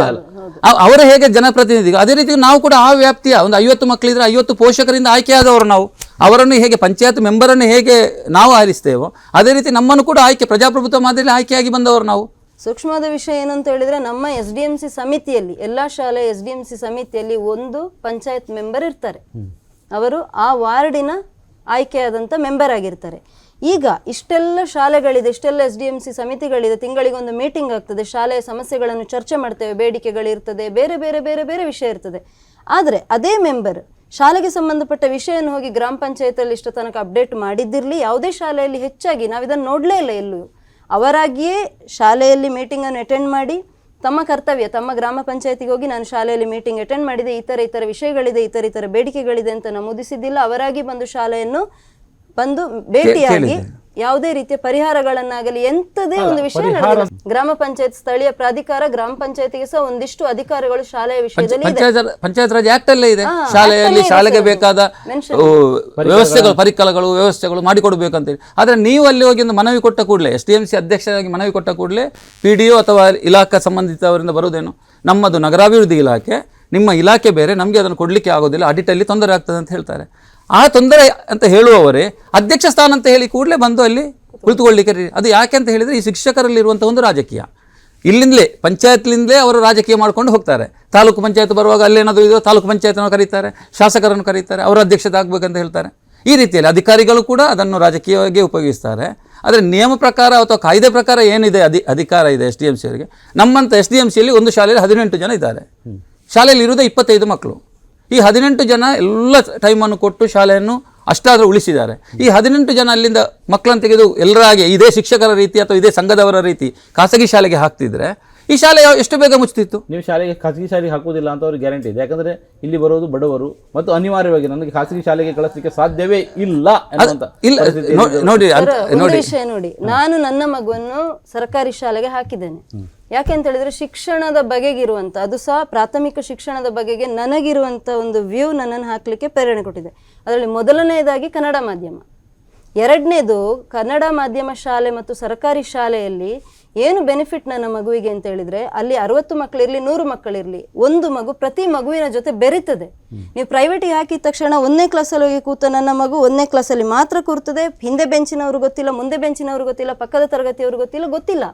S1: ಅವ್- ಅವರು ಹೇಗೆ ಜನಪ್ರತಿನಿಧಿ ಅದೇ ರೀತಿ ನಾವು ಕೂಡ ಆ ವ್ಯಾಪ್ತಿಯ ಒಂದು ಐವತ್ತು ಮಕ್ಕಳಿದ್ರೆ ಐವತ್ತು ಪೋಷಕರಿಂದ ಆಯ್ಕೆಯಾದವರು ನಾವು. ಅವರನ್ನು ಹೇಗೆ ಪಂಚಾಯತ್ ಮೆಂಬರನ್ನು ಹೇಗೆ ನಾವು ಆರಿಸ್ತೇವೋ ಅದೇ ರೀತಿ ನಮ್ಮನ್ನು ಕೂಡ ಆಯ್ಕೆ ಪ್ರಜಾಪ್ರಭುತ್ವ ಮಾದರಿಯಲ್ಲಿ ಆಯ್ಕೆಯಾಗಿ ಬಂದವರು ನಾವು.
S2: ಸೂಕ್ಷ್ಮವಾದ ವಿಷಯ ಏನಂತ ಹೇಳಿದ್ರೆ ನಮ್ಮ ಎಸ್ ಡಿ ಎಂ ಸಿ ಸಮಿತಿಯಲ್ಲಿ ಎಲ್ಲಾ ಶಾಲೆ ಎಸ್ ಡಿ ಎಂ ಸಿ ಸಮಿತಿಯಲ್ಲಿ ಒಂದು ಪಂಚಾಯತ್ ಮೆಂಬರ್ ಇರ್ತಾರೆ. ಅವರು ಆ ವಾರ್ಡಿನ ಆಯ್ಕೆಯಾದಂಥ ಮೆಂಬರ್ ಆಗಿರ್ತಾರೆ. ಈಗ ಇಷ್ಟೆಲ್ಲ ಶಾಲೆಗಳಿದೆ, ಇಷ್ಟೆಲ್ಲ ಎಸ್ ಡಿ ಎಂ ಸಿ ಸಮಿತಿಗಳಿದೆ, ತಿಂಗಳಿಗೊಂದು ಮೀಟಿಂಗ್ ಆಗ್ತದೆ, ಶಾಲೆಯ ಸಮಸ್ಯೆಗಳನ್ನು ಚರ್ಚೆ ಮಾಡ್ತೇವೆ, ಬೇಡಿಕೆಗಳಿರ್ತದೆ, ಬೇರೆ ಬೇರೆ ಬೇರೆ ಬೇರೆ ವಿಷಯ ಇರ್ತದೆ. ಆದರೆ ಅದೇ ಮೆಂಬರ್ ಶಾಲೆಗೆ ಸಂಬಂಧಪಟ್ಟ ವಿಷಯವನ್ನು ಹೋಗಿ ಗ್ರಾಮ ಪಂಚಾಯತಲ್ಲಿ ಇಷ್ಟು ತನಕ ಅಪ್ಡೇಟ್ ಮಾಡಿದ್ದಿರಲಿ, ಯಾವುದೇ ಶಾಲೆಯಲ್ಲಿ ಹೆಚ್ಚಾಗಿ ನಾವು ಇದನ್ನು ನೋಡಲೇ ಇಲ್ಲ ಎಲ್ಲೂ. ಅವರಾಗಿಯೇ ಶಾಲೆಯಲ್ಲಿ ಮೀಟಿಂಗನ್ನು ಅಟೆಂಡ್ ಮಾಡಿ ತಮ್ಮ ಕರ್ತವ್ಯ, ತಮ್ಮ ಗ್ರಾಮ ಪಂಚಾಯತಿಗೆ ಹೋಗಿ ನಾನು ಶಾಲೆಯಲ್ಲಿ ಮೀಟಿಂಗ್ ಅಟೆಂಡ್ ಮಾಡಿದೆ, ಇತರ ಥರ ವಿಷಯಗಳಿದೆ, ಇತರ ಇತರ ಬೇಡಿಕೆಗಳಿದೆ ಅಂತ ನಮೂದಿಸಿದ್ದಿಲ್ಲ. ಅವರಾಗಿ ಬಂದು ಶಾಲೆಯನ್ನು ಬಂದು ಭೇಟಿಯಾಗಿ ಯಾವುದೇ ರೀತಿಯ ಪರಿಹಾರಗಳನ್ನಾಗಲಿ ಎಂತದೇ ಒಂದು ವಿಷಯ ನಡೆದಿಲ್ಲ. ಗ್ರಾಮ ಪಂಚಾಯತ್ ಸ್ಥಳೀಯ ಪ್ರಾಧಿಕಾರ ಗ್ರಾಮ ಪಂಚಾಯತಿಗೆ ಸಹ ಒಂದಿಷ್ಟು ಅಧಿಕಾರಗಳು ಶಾಲೆಯ ವಿಷಯದಲ್ಲಿ ಇದೆ.
S1: ಪಂಚಾಯತ್ ಪಂಚಾಯತ್ ರಾಜ್ ಆಕ್ಟ್ ಅಲ್ಲೇ ಇದೆ. ಶಾಲೆಯಲ್ಲಿ ಶಾಲೆಗೆ ಬೇಕಾದ ಓ, ವ್ಯವಸ್ಥೆಗಳು ಪರಿಕರಗಳು ವ್ಯವಸ್ಥೆಗಳು ಮಾಡಿಕೊಡ್ಬೇಕಂತೇಳಿ. ಆದ್ರೆ ನೀವು ಅಲ್ಲಿ ಹೋಗಿ ಒಂದು ಮನವಿ ಕೊಟ್ಟ ಕೂಡಲೇ ಎಸ್ ಟಿ ಎಂ ಸಿ ಅಧ್ಯಕ್ಷರಾಗಿ ಮನವಿ ಕೊಟ್ಟ ಕೂಡಲೇ ಪಿ ಡಿ ಒ ಅಥವಾ ಇಲಾಖಾ ಸಂಬಂಧಿತವರಿಂದ ಬರುವುದೇನು? ನಮ್ಮದು ನಗರಾಭಿವೃದ್ಧಿ ಇಲಾಖೆ ನಿಮ್ಮ ಇಲಾಖೆ ಬೇರೆ ನಮಗೆ ಅದನ್ನು ಕೊಡಲಿಕ್ಕೆ ಆಗೋದಿಲ್ಲ ಅಡಿಟಲ್ಲಿ ತೊಂದರೆ ಆಗ್ತದೆ ಅಂತ ಹೇಳ್ತಾರೆ. ಆ ತೊಂದರೆ ಅಂತ ಹೇಳುವವರೇ ಅಧ್ಯಕ್ಷ ಸ್ಥಾನ ಅಂತ ಹೇಳಿ ಕೂಡಲೇ ಬಂದು ಅಲ್ಲಿ ಕುಳಿತುಕೊಳ್ಳಿಕ್ಕೆ ಅದು ಯಾಕೆ ಅಂತ ಹೇಳಿದರೆ ಈ ಶಿಕ್ಷಕರಲ್ಲಿರುವಂಥ ಒಂದು ರಾಜಕೀಯ. ಇಲ್ಲಿಂದಲೇ, ಪಂಚಾಯತ್ಲಿಂದಲೇ ಅವರು ರಾಜಕೀಯ ಮಾಡ್ಕೊಂಡು ಹೋಗ್ತಾರೆ. ತಾಲೂಕು ಪಂಚಾಯತ್ ಬರುವಾಗ ಅಲ್ಲೇನಾದರೂ ಇದೋ ತಾಲೂಕು ಪಂಚಾಯತ್ನ ಕರೀತಾರೆ, ಶಾಸಕರನ್ನು ಕರೀತಾರೆ, ಅವರ ಅಧ್ಯಕ್ಷತೆ ಆಗಬೇಕಂತ ಹೇಳ್ತಾರೆ. ಈ ರೀತಿಯಲ್ಲಿ ಅಧಿಕಾರಿಗಳು ಕೂಡ ಅದನ್ನು ರಾಜಕೀಯವಾಗಿ ಉಪಯೋಗಿಸ್ತಾರೆ. ಆದರೆ ನಿಯಮ ಪ್ರಕಾರ ಅಥವಾ ಕಾಯ್ದೆ ಪ್ರಕಾರ ಏನಿದೆ ಅಧಿ, ಅಧಿಕಾರ ಇದೆ ಎಸ್ ಡಿ ಎಂ ಸಿ ಅವರಿಗೆ? ನಮ್ಮಂಥ ಎಸ್ ಡಿ ಎಂ ಸಿಯಲ್ಲಿ ಒಂದು ಶಾಲೆಯಲ್ಲಿ ಹದಿನೆಂಟು ಜನ ಇದ್ದಾರೆ. ಶಾಲೆಯಲ್ಲಿ ಇರುವುದೇ ಇಪ್ಪತ್ತೈದು ಮಕ್ಕಳು. ಈ ಹದಿನೆಂಟು ಜನ ಎಲ್ಲ ಟೈಮನ್ನು ಕೊಟ್ಟು ಶಾಲೆಯನ್ನು ಅಷ್ಟಾದರೂ ಉಳಿಸಿದ್ದಾರೆ. ಈ ಹದಿನೆಂಟು ಜನ ಅಲ್ಲಿಂದ ಮಕ್ಕಳನ್ನು ತೆಗೆದು ಎಲ್ಲರಾಗೆ ಇದೇ ಶಿಕ್ಷಕರ ರೀತಿ ಅಥವಾ ಇದೇ ಸಂಘದವರ ರೀತಿ ಖಾಸಗಿ ಶಾಲೆಗೆ ಹಾಕ್ತಿದ್ರೆ ಈ ಶಾಲೆ ಯಾವ- ಎಷ್ಟು ಬೇಗ ಮುಚ್ತಿತ್ತು
S3: ನೀವು ಶಾಲೆಗೆ ಖಾಸಗಿ ಶಾಲೆಗೆ ಹಾಕುವುದಿಲ್ಲ ಅಂತ ಅವ್ರಿಗೆ ಗ್ಯಾರಂಟಿ ಇದೆ. ಯಾಕಂದ್ರೆ ಇಲ್ಲಿ ಬರೋದು ಬಡವರು ಮತ್ತು ಅನಿವಾರ್ಯವಾಗಿ ನನಗೆ ಖಾಸಗಿ ಶಾಲೆಗೆ ಕಳಿಸಲಿಕ್ಕೆ ಸಾಧ್ಯವೇ ಇಲ್ಲ
S1: ಇಲ್ಲ ನೋಡಿ ನೋಡಿ.
S2: ನಾನು ನನ್ನ ಮಗುವನ್ನು ಸರ್ಕಾರಿ ಶಾಲೆಗೆ ಹಾಕಿದ್ದೇನೆ. ಯಾಕೆ ಅಂತ ಹೇಳಿದ್ರೆ ಶಿಕ್ಷಣದ ಬಗೆಗಿರುವಂಥ ಅದು ಸಹ ಪ್ರಾಥಮಿಕ ಶಿಕ್ಷಣದ ಬಗೆಗೆ ನನಗಿರುವಂತ ಒಂದು ವ್ಯೂ ನನ್ನನ್ನು ಹಾಕಲಿಕ್ಕೆ ಪ್ರೇರಣೆ ಕೊಟ್ಟಿದೆ. ಅದರಲ್ಲಿ ಮೊದಲನೆಯದಾಗಿ ಕನ್ನಡ ಮಾಧ್ಯಮ. ಎರಡನೇದು ಕನ್ನಡ ಮಾಧ್ಯಮ ಶಾಲೆ ಮತ್ತು ಸರ್ಕಾರಿ ಶಾಲೆಯಲ್ಲಿ ಏನು ಬೆನಿಫಿಟ್ ನನ್ನ ಮಗುವಿಗೆ ಅಂತ ಹೇಳಿದ್ರೆ, ಅಲ್ಲಿ ಅರವತ್ತು ಮಕ್ಕಳಿರಲಿ, ನೂರು ಮಕ್ಕಳಿರಲಿ, ಒಂದು ಮಗು ಪ್ರತಿ ಮಗುವಿನ ಜೊತೆ ಬೆರೀತದೆ. ನೀವು ಪ್ರೈವೇಟಿಗೆ ಹಾಕಿದ ತಕ್ಷಣ ಒಂದನೇ ಕ್ಲಾಸಲ್ಲಿ ಹೋಗಿ ಕೂತ ನನ್ನ ಮಗು ಒಂದನೇ ಕ್ಲಾಸಲ್ಲಿ ಮಾತ್ರ ಕೂರ್ತದೆ. ಹಿಂದೆ ಬೆಂಚಿನವರು ಗೊತ್ತಿಲ್ಲ, ಮುಂದೆ ಬೆಂಚಿನವರು ಗೊತ್ತಿಲ್ಲ, ಪಕ್ಕದ ತರಗತಿಯವರು ಗೊತ್ತಿಲ್ಲ ಗೊತ್ತಿಲ್ಲ.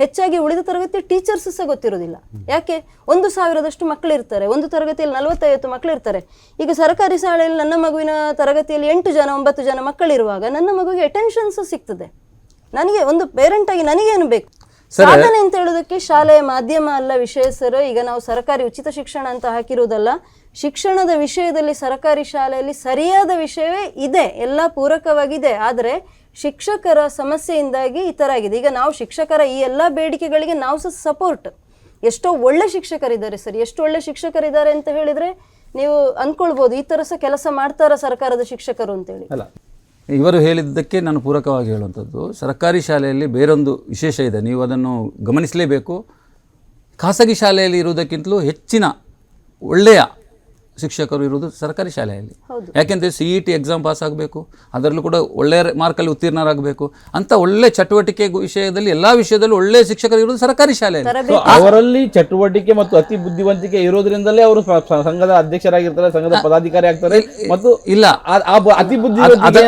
S2: ಹೆಚ್ಚಾಗಿ ಉಳಿದ ತರಗತಿ ಟೀಚರ್ಸ್ ಸಹ ಗೊತ್ತಿರೋದಿಲ್ಲ ಯಾಕೆ? ಒಂದು ಸಾವಿರದಷ್ಟು ಮಕ್ಕಳಿರ್ತಾರೆ. ಒಂದು ತರಗತಿಯಲ್ಲಿ ನಲವತ್ತೈವತ್ತು ಮಕ್ಕಳಿರ್ತಾರೆ. ಈಗ ಸರ್ಕಾರಿ ಶಾಲೆಯಲ್ಲಿ ನನ್ನ ಮಗುವಿನ ತರಗತಿಯಲ್ಲಿ ಎಂಟು ಜನ ಒಂಬತ್ತು ಜನ ಮಕ್ಕಳಿರುವಾಗ ನನ್ನ ಮಗುವಿಗೆ ಅಟೆನ್ಷನ್ಸ್ ಸಿಗ್ತದೆ. ನನಗೆ ಒಂದು ಪೇರೆಂಟ್ ಆಗಿ ನನಗೇನು ಬೇಕು? ಸಾಧನೆ ಅಂತ ಹೇಳೋದಕ್ಕೆ ಶಾಲೆಯ ಮಾಧ್ಯಮ ಅಲ್ಲ ವಿಷಯ ಸರ್. ಈಗ ನಾವು ಸರ್ಕಾರಿ ಉಚಿತ ಶಿಕ್ಷಣ ಅಂತ ಹಾಕಿರುವುದಲ್ಲ ಶಿಕ್ಷಣದ ವಿಷಯದಲ್ಲಿ ಸರ್ಕಾರಿ ಶಾಲೆಯಲ್ಲಿ ಸರಿಯಾದ ವಿಷಯವೇ ಇದೆ. ಎಲ್ಲ ಪೂರಕವಾಗಿದೆ. ಆದರೆ ಶಿಕ್ಷಕರ ಸಮಸ್ಯೆಯಿಂದಾಗಿ ಈ ಥರ ಆಗಿದೆ. ಈಗ ನಾವು ಶಿಕ್ಷಕರ ಈ ಎಲ್ಲ ಬೇಡಿಕೆಗಳಿಗೆ ನಾವು ಸಹ ಸಪೋರ್ಟ್ ಎಷ್ಟೋ ಒಳ್ಳೆ ಶಿಕ್ಷಕರಿದ್ದಾರೆ ಸರ್. ಎಷ್ಟು ಒಳ್ಳೆ ಶಿಕ್ಷಕರಿದ್ದಾರೆ ಅಂತ ಹೇಳಿದರೆ ನೀವು ಅಂದ್ಕೊಳ್ಬೋದು. ಈ ಥರ ಸಹ ಕೆಲಸ ಮಾಡ್ತಾರ ಸರ್ಕಾರದ ಶಿಕ್ಷಕರು ಅಂತೇಳಿ?
S3: ಅಲ್ಲ,
S1: ಇವರು ಹೇಳಿದ್ದಕ್ಕೆ ನಾನು ಪೂರಕವಾಗಿ ಹೇಳುವಂಥದ್ದು, ಸರ್ಕಾರಿ ಶಾಲೆಯಲ್ಲಿ ಬೇರೊಂದು ವಿಶೇಷ ಇದೆ. ನೀವು ಅದನ್ನು ಗಮನಿಸಲೇಬೇಕು. ಖಾಸಗಿ ಶಾಲೆಯಲ್ಲಿ ಇರುವುದಕ್ಕಿಂತಲೂ ಹೆಚ್ಚಿನ ಒಳ್ಳೆಯ ಶಿಕ್ಷಕರು ಇರುವುದು ಸರ್ಕಾರಿ ಶಾಲೆಯಲ್ಲಿ. ಯಾಕೆಂದರೆ C E T exam pass ಆಗಬೇಕು ಅದರಲ್ಲೂ ಕೂಡ ಒಳ್ಳೆಯ ಮಾರ್ಕಲ್ಲಿ ಉತ್ತೀರ್ಣರಾಗಬೇಕು ಅಂತ ಒಳ್ಳೆ ಚಟುವಟಿಕೆ ವಿಷಯದಲ್ಲಿ ಎಲ್ಲ ವಿಷಯದಲ್ಲೂ ಒಳ್ಳೆ ಶಿಕ್ಷಕರು ಇರುವುದು ಸರ್ಕಾರಿ ಶಾಲೆಯಲ್ಲಿ.
S3: ಅವರಲ್ಲಿ ಚಟುವಟಿಕೆ ಮತ್ತು ಅತಿ ಬುದ್ಧಿವಂತಿಕೆ ಇರೋದ್ರಿಂದಲೇ ಅವರು ಸಂಘದ ಅಧ್ಯಕ್ಷರಾಗಿರ್ತಾರೆ ಸಂಘದ ಪದಾಧಿಕಾರಿ ಆಗ್ತಾರೆ ಮತ್ತು
S1: ಇಲ್ಲ.
S3: ಆ- ಆ ಬ- ಅತಿ ಬುದ್ಧಿ ಅತಿ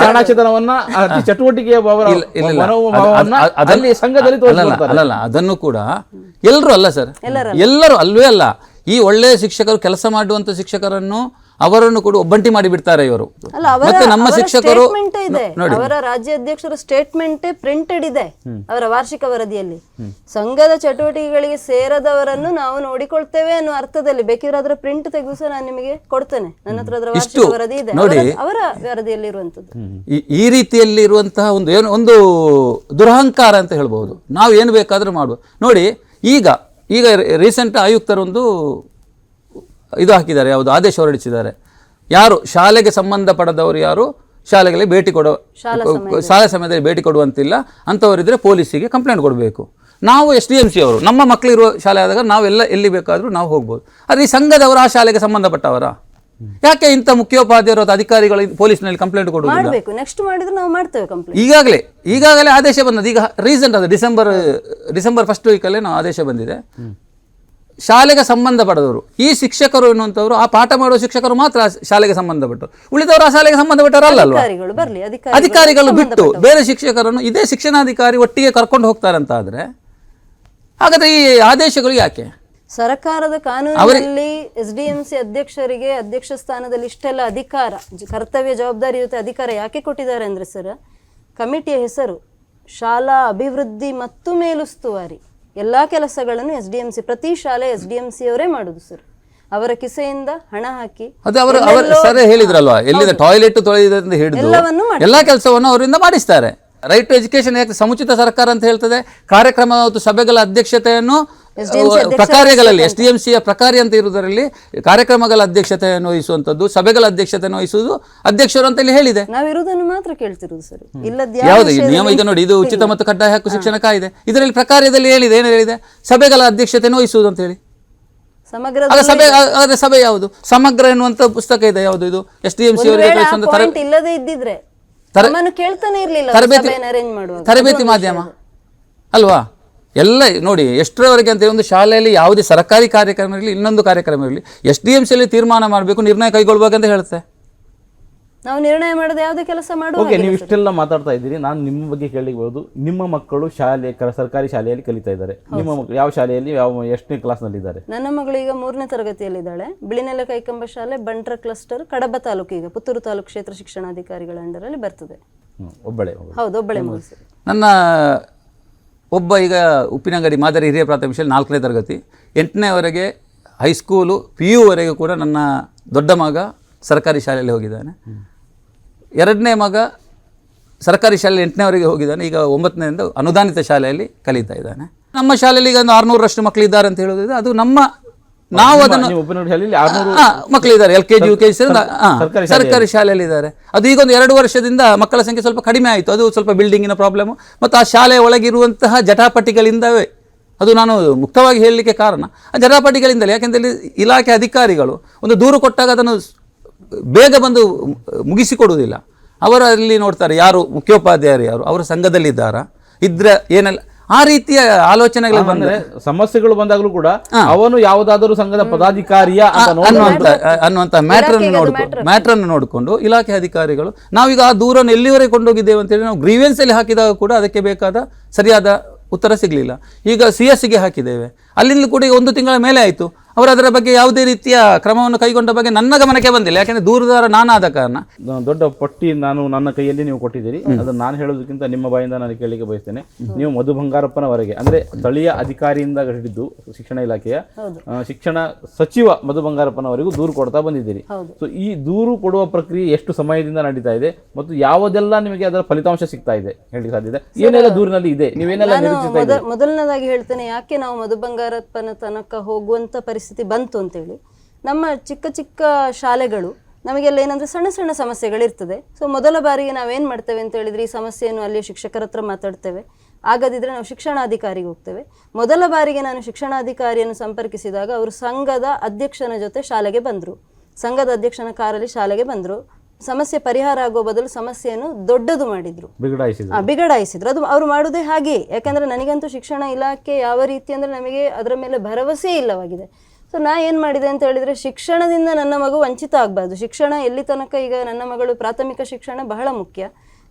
S3: ಚಾಣಾಕ್ಷತನವನ್ನ ಅತಿ ಚಟುವಟಿಕೆಯ ಅವರ
S1: ಇಲ್ಲ, ಇಲ್ಲ, ಇಲ್ಲ.
S3: ಮನೋಭಾವವನ್ನ
S1: ಅದ್- ಅದ್-
S3: ಅಲ್ಲಿ ಸಂಘದಲ್ಲಿ
S1: ಅಲ್ಲಲ್ಲ ಅದನ್ನು ಕೂಡ ಎಲ್ಲರೂ ಅಲ್ಲ ಸರ್. ಎಲ್ಲರೂ ಅಲ್ವೇ ಅಲ್ಲ. ಈ ಒಳ್ಳೆಯ ಶಿಕ್ಷಕರು ಕೆಲಸ ಮಾಡುವಂಥ ಶಿಕ್ಷಕರನ್ನು ಅವರನ್ನು ಕೂಡ ಒಬ್ಬಂಟಿ ಮಾಡಿ ಬಿಡ್ತಾರೆ ಇವರು.
S2: ಅಲ್ಲ ಅವರ
S1: ಮತ್ತೆ ನಮ್ಮ ಶಿಕ್ಷಕರು ನೋಡಿ.
S2: ಅವರ ರಾಜ್ಯಾಧ್ಯಕ್ಷರ ಸ್ಟೇಟ್ಮೆಂಟ್ ಪ್ರಿಂಟೆಡ್ ಇದೆ ಅವರ ವಾರ್ಷಿಕ ವರದಿಯಲ್ಲಿ. ಸಂಘದ ಚಟುವಟಿಕೆಗಳಿಗೆ ಸೇರದವರನ್ನು ನಾವು ನೋಡಿಕೊಳ್ತೇವೆ ಅನ್ನೋ ಅರ್ಥದಲ್ಲಿ ಬೇಕಿದ್ರೆ ಅದರ ಪ್ರಿಂಟ್ ತೆಗೆದು ಸಹ ನಾನು ನಿಮಗೆ ಕೊಡ್ತೇನೆ. ನನ್ನ ಹತ್ರ ಅದರ ವಾರ್ಷಿಕ ವರದಿ ಇದೆ.
S1: ನೋಡಿ.
S2: ಅವರ- ವರದಿಯಲ್ಲಿ ಇರುವಂತದ್ದು
S1: ಈ- ಈ ರೀತಿಯಲ್ಲಿ ಇರುವಂತಹ ಒಂದು ಏನು ಒಂದು ದುರಹಂಕಾರ ಅಂತ ಹೇಳಬಹುದು ನಾವು ಏನು ಬೇಕಾದರೂ ಮಾಡುವ ನೋಡಿ ಈಗ ಈಗ ರೀಸೆಂಟ್ ಆಯುಕ್ತರೊಂದು ಇದು ಹಾಕಿದ್ದಾರೆ ಯಾವುದು ಆದೇಶ ಹೊರಡಿಸಿದ್ದಾರೆ. ಯಾರು ಶಾಲೆಗೆ ಸಂಬಂಧ ಪಡೆದವರು ಯಾರು? ಶಾಲೆಗಳಿಗೆ ಭೇಟಿ ಕೊಡೋ ಶಾಲಾ ಸಮಯದಲ್ಲಿ. ಭೇಟಿ ಕೊಡುವಂತಿಲ್ಲ. ಅಂಥವರಿದ್ದರೆ ಪೊಲೀಸಿಗೆ ಕಂಪ್ಲೇಂಟ್ ಕೊಡಬೇಕು. ನಾವು ಎಸ್ ಡಿ ಎಂ ಸಿ ಅವರು ನಮ್ಮ ಮಕ್ಕಳಿರುವ ಶಾಲೆ ಆದಾಗ ನಾವೆಲ್ಲ ಎಲ್ಲಿ ಬೇಕಾದರೂ ನಾವು ಹೋಗ್ಬೋದು. ಆದರೆ ಈ ಸಂಘದವರು ಆ ಶಾಲೆಗೆ ಸಂಬಂಧಪಟ್ಟವರ? ಯಾಕೆ ಇಂಥ ಮುಖ್ಯೋಪಾಧ್ಯಾಯರು ಅಥವಾ ಅಧಿಕಾರಿಗಳು ಪೊಲೀಸ್ನಲ್ಲಿ ಕಂಪ್ಲೇಂಟ್ ಕೊಡುವುದಿಲ್ಲ?
S2: ಮಾಡಬೇಕು. ನೆಕ್ಸ್ಟ್ ಮಾಡಿದ್ರೆ ನಾವು ಮಾಡ್ತೇವೆ ಕಂಪ್ಲೇಂಟ್
S1: ಈಗಾಗಲೇ ಈಗಾಗಲೇ ಆದೇಶ ಬಂದದ್ದು. ಈಗ ರೀಸೆಂಟ್ ಅದು ಡಿಸೆಂಬರ್ ಡಿಸೆಂಬರ್ ಫಸ್ಟ್ ವೀಕಲ್ಲೇ ನಾವು ಆದೇಶ ಬಂದಿದೆ. ಶಾಲೆಗೆ ಸಂಬಂಧಪಡದವರು ಈ ಶಿಕ್ಷಕರು ಎನ್ನುವಂಥವ್ರು ಆ ಪಾಠ ಮಾಡುವ ಶಿಕ್ಷಕರು ಮಾತ್ರ ಶಾಲೆಗೆ ಸಂಬಂಧಪಟ್ಟರು ಉಳಿದವರು ಆ ಶಾಲೆಗೆ ಸಂಬಂಧಪಟ್ಟವರಲ್ಲ
S2: ಅಧಿಕಾರಿಗಳು ಬರಲಿ ಅಧಿಕಾರಿ
S1: ಅಧಿಕಾರಿಗಳು ಬಿಟ್ಟು ಬೇರೆ ಶಿಕ್ಷಕರನ್ನು ಇದೇ ಶಿಕ್ಷಣಾಧಿಕಾರಿ ಒಟ್ಟಿಗೆ ಕರ್ಕೊಂಡು ಹೋಗ್ತಾರೆ ಅಂತ ಆದರೆ ಹಾಗಾದ್ರೆ ಈ ಆದೇಶಗಳು ಯಾಕೆ?
S2: ಸರ್ಕಾರದ ಕಾನೂನಿನಲ್ಲಿ ಎಸ್ ಡಿ ಎಂ ಸಿ ಅಧ್ಯಕ್ಷರಿಗೆ ಅಧ್ಯಕ್ಷ ಸ್ಥಾನದಲ್ಲಿ ಇಷ್ಟೆಲ್ಲ ಅಧಿಕಾರ ಕರ್ತವ್ಯ ಕರ್ತವ್ಯ ಜವಾಬ್ದಾರಿಯುತ ಅಧಿಕಾರ ಯಾಕೆ ಕೊಟ್ಟಿದ್ದಾರೆ ಅಂದ್ರೆ ಸರ್ ಕಮಿಟಿಯ ಹೆಸರು ಶಾಲಾ ಅಭಿವೃದ್ಧಿ ಮತ್ತು ಮೇಲುಸ್ತುವಾರಿ. ಎಲ್ಲಾ ಕೆಲಸಗಳನ್ನು ಎಸ್ ಡಿ ಎಂ ಸಿ ಪ್ರತಿ ಶಾಲೆ ಎಸ್ ಡಿ ಎಂ ಸಿ ಅವರೇ ಮಾಡುದು ಸರ್. ಅವರ ಕಿಸೆಯಿಂದ ಹಣ ಹಾಕಿ
S1: ಅದು ಅವರು ಅವರು ಸರ್ ಹೇಳಿದ್ರಲ್ವಾ ಎಲ್ಲಿದೆ ಟಾಯ್ಲೆಟ್ ತೊಳೆಯುವುದರಿಂದ ಹಿಡಿದು
S2: ಎಲ್ಲವನ್ನೂ ಮಾಡಿ
S1: ಎಲ್ಲ ಕೆಲಸವನ್ನು ಅವರಿಂದ ಮಾಡಿಸ್ತಾರೆ. ರೈಟ್ ಟು ಎಜುಕೇಶನ್ ಯಾಕೆ ಸಮುಚಿತ ಸರ್ಕಾರ ಅಂತ ಹೇಳ್ತದೆ ಕಾರ್ಯಕ್ರಮ ಮತ್ತು ಸಭೆಗಳ ಅಧ್ಯಕ್ಷತೆಯನ್ನು ಪ್ರಕಾರ್ಯಗಳಲ್ಲಿ ಎಸ್ ಡಿ ಎಂ ಸಿಯ ಪ್ರಕಾರ ಅಂತ ಇರುವುದರಲ್ಲಿ ಕಾರ್ಯಕ್ರಮಗಳ ಅಧ್ಯಕ್ಷತೆಯನ್ನು ವಹಿಸುವಂಥದ್ದು ಸಭೆಗಳ ಅಧ್ಯಕ್ಷತೆಯನ್ನು ವಹಿಸುವುದು ಅಧ್ಯಕ್ಷರು ಅಂತ ಇಲ್ಲಿ ಹೇಳಿದೆ.
S2: ನಾವು ಇರುವುದನ್ನು ಮಾತ್ರ ಕೇಳ್ತಿರುವುದು ಸರ್.
S1: ಯಾವುದು? ನಿಯಮ ಈಗ ನೋಡಿ ಇದು ಉಚಿತ ಮತ್ತು ಕಡ್ಡಾಯ ಹಕ್ಕು ಶಿಕ್ಷಣ ಕಾಯಿದೆ. ಇದರಲ್ಲಿ ಪ್ರಕಾರ್ಯದಲ್ಲಿ ಹೇಳಿದೆ ಏನು ಹೇಳಿದೆ? ಸಭೆಗಳ ಅಧ್ಯಕ್ಷತೆಯನ್ನು ವಹಿಸುವುದು ಅಂತ ಹೇಳಿ.
S2: ಸಮಗ್ರ
S1: ಸಭೆ ಆದರೆ ಸಭೆ ಯಾವುದು? ಸಮಗ್ರ ಎನ್ನುವಂತ ಪುಸ್ತಕ ಇದೆ ಯಾವುದು ಇದು? ಎಸ್ ಡಿ ಎಂ ಸಿ ಅವರಿಗೆ
S2: ಇದ್ದಿದ್ರೆ
S1: ತರಬೇತಿ ತರಬೇತಿ ಮಾಧ್ಯಮ. ಅಲ್ವಾ? ಎಲ್ಲ ನೋಡಿ ಎಷ್ಟರವರೆಗೆ ಅಂತ ಒಂದು ಶಾಲೆಯಲ್ಲಿ ಯಾವುದೇ ಸರ್ಕಾರಿ ಕಾರ್ಯಕ್ರಮ ಇರಲಿ ಇನ್ನೊಂದು ಕಾರ್ಯಕ್ರಮ ಇರಲಿ ಎಸ್ ಡಿ ಎಂ ಸಿಯಲ್ಲಿ ತೀರ್ಮಾನ ಮಾಡಬೇಕು ನಿರ್ಣಯ ಕೈಗೊಳ್ಬೇಕಂತ ಹೇಳುತ್ತೆ.
S2: ನಾವು ನಿರ್ಣಯ ಮಾಡದೆ ಯಾವುದೇ ಕೆಲಸ ಮಾಡುವ
S3: ಓಕೆ ನೀವು ಇಷ್ಟೆಲ್ಲ ಮಾತಾಡ್ತಾ ಇದ್ದೀರಿ. ನಾನು ನಿಮ್ಮ ಬಗ್ಗೆ ಕೇಳಿಬಹುದು ನಿಮ್ಮ ಮಕ್ಕಳು ಶಾಲೆ ಕ- ಸರ್ಕಾರಿ ಶಾಲೆಯಲ್ಲಿ ಕಲಿತಾ ಇದ್ದಾರೆ. ನಿಮ್ಮ ಮಕ್ಕಳು ಯಾವ ಶಾಲೆಯಲ್ಲಿ ಯಾವ ಎಷ್ಟನೇ ಕ್ಲಾಸ್ನಲ್ಲಿ ಇದ್ದಾರೆ
S2: ನನ್ನ ಮಗಳು ಈಗ ಮೂರನೇ ತರಗತಿಯಲ್ಲಿದ್ದಾಳೆ. ಬಿಳಿನೆಲೆ ಕೈಕಂಬ ಶಾಲೆ ಬಂಟ್ರ ಕ್ಲಸ್ಟರ್ ಕಡಬ ತಾಲೂಕು ಈಗ ಪುತ್ತೂರು ತಾಲೂಕು ಕ್ಷೇತ್ರ ಶಿಕ್ಷಣಾಧಿಕಾರಿಗಳ ಅಂಡರಲ್ಲಿ ಬರ್ತದೆ.
S3: ಹ್ಮ್, ಒಬ್ಬಳೇ ಒಬ್ಬಳು.
S2: ಹೌದು ಒಬ್ಬಳೆ ಮುಗಿಸಿ
S1: ನನ್ನ ಒಬ್ಬ ಈಗ ಉಪ್ಪಿನಂಗಡಿ ಮಾದರಿ ಹಿರಿಯ ಪ್ರಾಥಮಿಕ ಶಾಲೆ ನಾಲ್ಕನೇ ತರಗತಿ ಎಂಟನೇವರೆಗೆ ಹೈಸ್ಕೂಲು ಪಿ ಯುವರೆಗೂ ಕೂಡ ನನ್ನ ದೊಡ್ಡ ಮಗ ಸರ್ಕಾರಿ ಶಾಲೆಯಲ್ಲಿ ಹೋಗಿದ್ದಾನೆ. ಎರಡನೇ ಮಗ ಸರ್ಕಾರಿ ಶಾಲೆ ಎಂಟನೇವರೆಗೆ ಹೋಗಿದ್ದಾನೆ. ಈಗ ಒಂಬತ್ತನೆಯಿಂದ ಅನುದಾನಿತ ಶಾಲೆಯಲ್ಲಿ ಕಲಿತಾ ಇದ್ದಾನೆ. ನಮ್ಮ ಶಾಲೆಯಲ್ಲಿ ಈಗ ಒಂದು ಆರುನೂರರಷ್ಟು ಮಕ್ಕಳಿದ್ದಾರೆ ಅಂತ ಹೇಳೋದಿದೆ ಅದು ನಮ್ಮ ನಾವು ಅದನ್ನು ಮಕ್ಕಳಿದ್ದಾರೆ L K G U K G
S3: ಸರ್ಕಾರಿ
S1: ಶಾಲೆಯಲ್ಲಿದ್ದಾರೆ ಶಾಲೆಯಲ್ಲಿ. ಇದ್ದಾರೆ ಅದು ಈಗ ಒಂದು ಎರಡು ವರ್ಷದಿಂದ ಮಕ್ಕಳ ಸಂಖ್ಯೆ ಸ್ವಲ್ಪ ಕಡಿಮೆ ಆಯಿತು. ಅದು ಸ್ವಲ್ಪ ಬಿಲ್ಡಿಂಗಿನ ಪ್ರಾಬ್ಲಮ್ ಮತ್ತು ಆ ಶಾಲೆಯ ಒಳಗಿರುವಂತಹ ಜಟಾಪಟಿಗಳಿಂದವೇ ಅದು ನಾನು ಮುಕ್ತವಾಗಿ ಹೇಳಲಿಕ್ಕೆ ಕಾರಣ. ಆ ಜಟಾಪಟಿಗಳಿಂದಲೇ ಯಾಕೆಂದರೆ ಇಲ್ಲಿ ಇಲಾಖೆ ಅಧಿಕಾರಿಗಳು ಒಂದು ದೂರು ಕೊಟ್ಟಾಗ ಅದನ್ನು ಬೇಗ ಬಂದು ಮುಗಿಸಿಕೊಡುವುದಿಲ್ಲ. ಅವರಲ್ಲಿ ಅಲ್ಲಿ ನೋಡ್ತಾರೆ ಯಾರು ಮುಖ್ಯೋಪಾಧ್ಯಾಯರು ಯಾರು? ಅವರು ಸಂಘದಲ್ಲಿದ್ದಾರಾ? ಇದ್ರೆ ಏನೆಲ್ಲ ಆ ರೀತಿಯ ಆಲೋಚನೆಗಳು ಬಂದ್ರೆ
S3: ಸಮಸ್ಯೆಗಳು ಬಂದಾಗಲೂ ಕೂಡ ಅವನು ಯಾವುದಾದರೂ ಸಂಘದ ಪದಾಧಿಕಾರಿಯ ಅನ್ನುವಂತ ಮ್ಯಾಟರ್
S1: ನೋಡಿಕೊಂಡು ಮ್ಯಾಟರ್ ಮ್ಯಾಟ್ರನ್ನು ನೋಡ್ಕೊಂಡು ಮ್ಯಾಟ್ರನ್ನು. ನೋಡಿಕೊಂಡು ಇಲಾಖೆ ಅಧಿಕಾರಿಗಳು ನಾವೀಗ ಆ ದೂರನ್ನು ಎಲ್ಲಿವರೆಗೆ ಕೊಂಡೋಗಿದ್ದೇವೆ ಅಂತೇಳಿ ನಾವು ಗ್ರೀವೆನ್ಸ್ ಅಲ್ಲಿ ಹಾಕಿದಾಗ ಕೂಡ ಅದಕ್ಕೆ ಬೇಕಾದ ಸರಿಯಾದ ಉತ್ತರ ಸಿಗಲಿಲ್ಲ. ಈಗ ಸಿ ಎಸ್ಗೆ ಹಾಕಿದ್ದೇವೆ. ಅಲ್ಲಿಂದ ಕೂಡ ಈಗ ಒಂದು ತಿಂಗಳ ಮೇಲೆ ಆಯಿತು. ಅವರು ಅದರ ಬಗ್ಗೆ ಯಾವುದೇ ರೀತಿಯ ಕ್ರಮವನ್ನು ಕೈಗೊಂಡ ಬಗ್ಗೆ ನನ್ನ ಗಮನಕ್ಕೆ ಬಂದಿಲ್ಲ. ಯಾಕಂದ್ರೆ ದೂರದಾರ ನಾನಾದ ಕಾರಣ.
S3: ದೊಡ್ಡ ಪಟ್ಟಿ ನಾನು ನನ್ನ ಕೈಯಲ್ಲಿ ನೀವು ಕೊಟ್ಟಿದ್ದೀರಿ. ಅದನ್ನು ನಾನು ಹೇಳೋದಕ್ಕಿಂತ ನಿಮ್ಮ ಬಾಯಿಂದ ನಾನು ಕೇಳಲಿಕ್ಕೆ ಬಯಸ್ತೇನೆ. ನೀವು ಮಧು ಬಂಗಾರಪ್ಪನವರೆಗೆ ಅಂದ್ರೆ ಸ್ಥಳೀಯ ಅಧಿಕಾರಿಯಿಂದ ಹಿಡಿದು ಶಿಕ್ಷಣ ಇಲಾಖೆಯ ಶಿಕ್ಷಣ ಸಚಿವ ಮಧು ಬಂಗಾರಪ್ಪನವರೆಗೂ ದೂರು ಕೊಡ್ತಾ ಬಂದಿದ್ದೀರಿ. ಸೊ ಈ ದೂರು ಕೊಡುವ ಪ್ರಕ್ರಿಯೆ ಎಷ್ಟು ಸಮಯದಿಂದ ನಡೀತಾ ಇದೆ ಮತ್ತು ಯಾವುದೆಲ್ಲ ನಿಮಗೆ ಅದರ ಫಲಿತಾಂಶ ಸಿಗ್ತಾ ಇದೆ ಹೇಳಿ ಸಾಧ್ಯತೆ ಏನೆಲ್ಲ ದೂರಿನಲ್ಲಿ ಇದೆ? ನೀವೇನೆಲ್ಲ
S2: ಮೊದಲನೇದಾಗಿ ಹೇಳ್ತೇನೆ ಯಾಕೆ ನಾವು ಮಧು ಬಂಗಾರಪ್ಪನ ತನಕ ಹೋಗುವಂತ ಪರಿಸ್ಥಿತಿ ಬಂತು ಅಂತೇಳಿ. ನಮ್ಮ ಚಿಕ್ಕ ಚಿಕ್ಕ ಶಾಲೆಗಳು ನಮಗೆಲ್ಲ ಏನಂದ್ರೆ ಸಣ್ಣ ಸಣ್ಣ ಸಮಸ್ಯೆಗಳಿರ್ತದೆ. ಸೊ ಮೊದಲ ಬಾರಿಗೆ ನಾವೇನು ಮಾಡ್ತೇವೆ ಅಂತ ಹೇಳಿದ್ರೆ ಈ ಸಮಸ್ಯೆಯನ್ನು ಅಲ್ಲಿ ಶಿಕ್ಷಕರ ಹತ್ರ ಮಾತಾಡ್ತೇವೆ. ಆಗದಿದ್ರೆ ನಾವು ಶಿಕ್ಷಣಾಧಿಕಾರಿಗೆ ಹೋಗ್ತೇವೆ. ಮೊದಲ ಬಾರಿಗೆ ನಾನು ಶಿಕ್ಷಣಾಧಿಕಾರಿಯನ್ನು ಸಂಪರ್ಕಿಸಿದಾಗ ಅವರು ಸಂಘದ ಅಧ್ಯಕ್ಷನ ಜೊತೆ ಶಾಲೆಗೆ ಬಂದರು. ಸಂಘದ ಅಧ್ಯಕ್ಷನ ಕಾರಲ್ಲಿ ಶಾಲೆಗೆ ಬಂದರು. ಸಮಸ್ಯೆ ಪರಿಹಾರ ಆಗೋ ಬದಲು ಸಮಸ್ಯೆಯನ್ನು ದೊಡ್ಡದು ಮಾಡಿದ್ರು.
S3: ಬಿಗಡಾಯಿಸಿದ್ರು.
S2: ಅದು ಅವ್ರು ಮಾಡುವುದೇ ಹಾಗೆ ಯಾಕಂದ್ರೆ ನನಗಂತೂ ಶಿಕ್ಷಣ ಇಲಾಖೆ ಯಾವ ರೀತಿ ಅಂದ್ರೆ ನಮಗೆ ಅದರ ಮೇಲೆ ಭರವಸೆ ಇಲ್ಲವಾಗಿದೆ. ಸೊ ನಾ ಏನು ಮಾಡಿದೆ ಅಂತ ಹೇಳಿದ್ರೆ ಶಿಕ್ಷಣದಿಂದ ನನ್ನ ಮಗು ವಂಚಿತ ಆಗಬಾರ್ದು. ಶಿಕ್ಷಣ ಎಲ್ಲಿ ತನಕ ಈಗ ನನ್ನ ಮಗಳು ಪ್ರಾಥಮಿಕ ಶಿಕ್ಷಣ ಬಹಳ ಮುಖ್ಯ.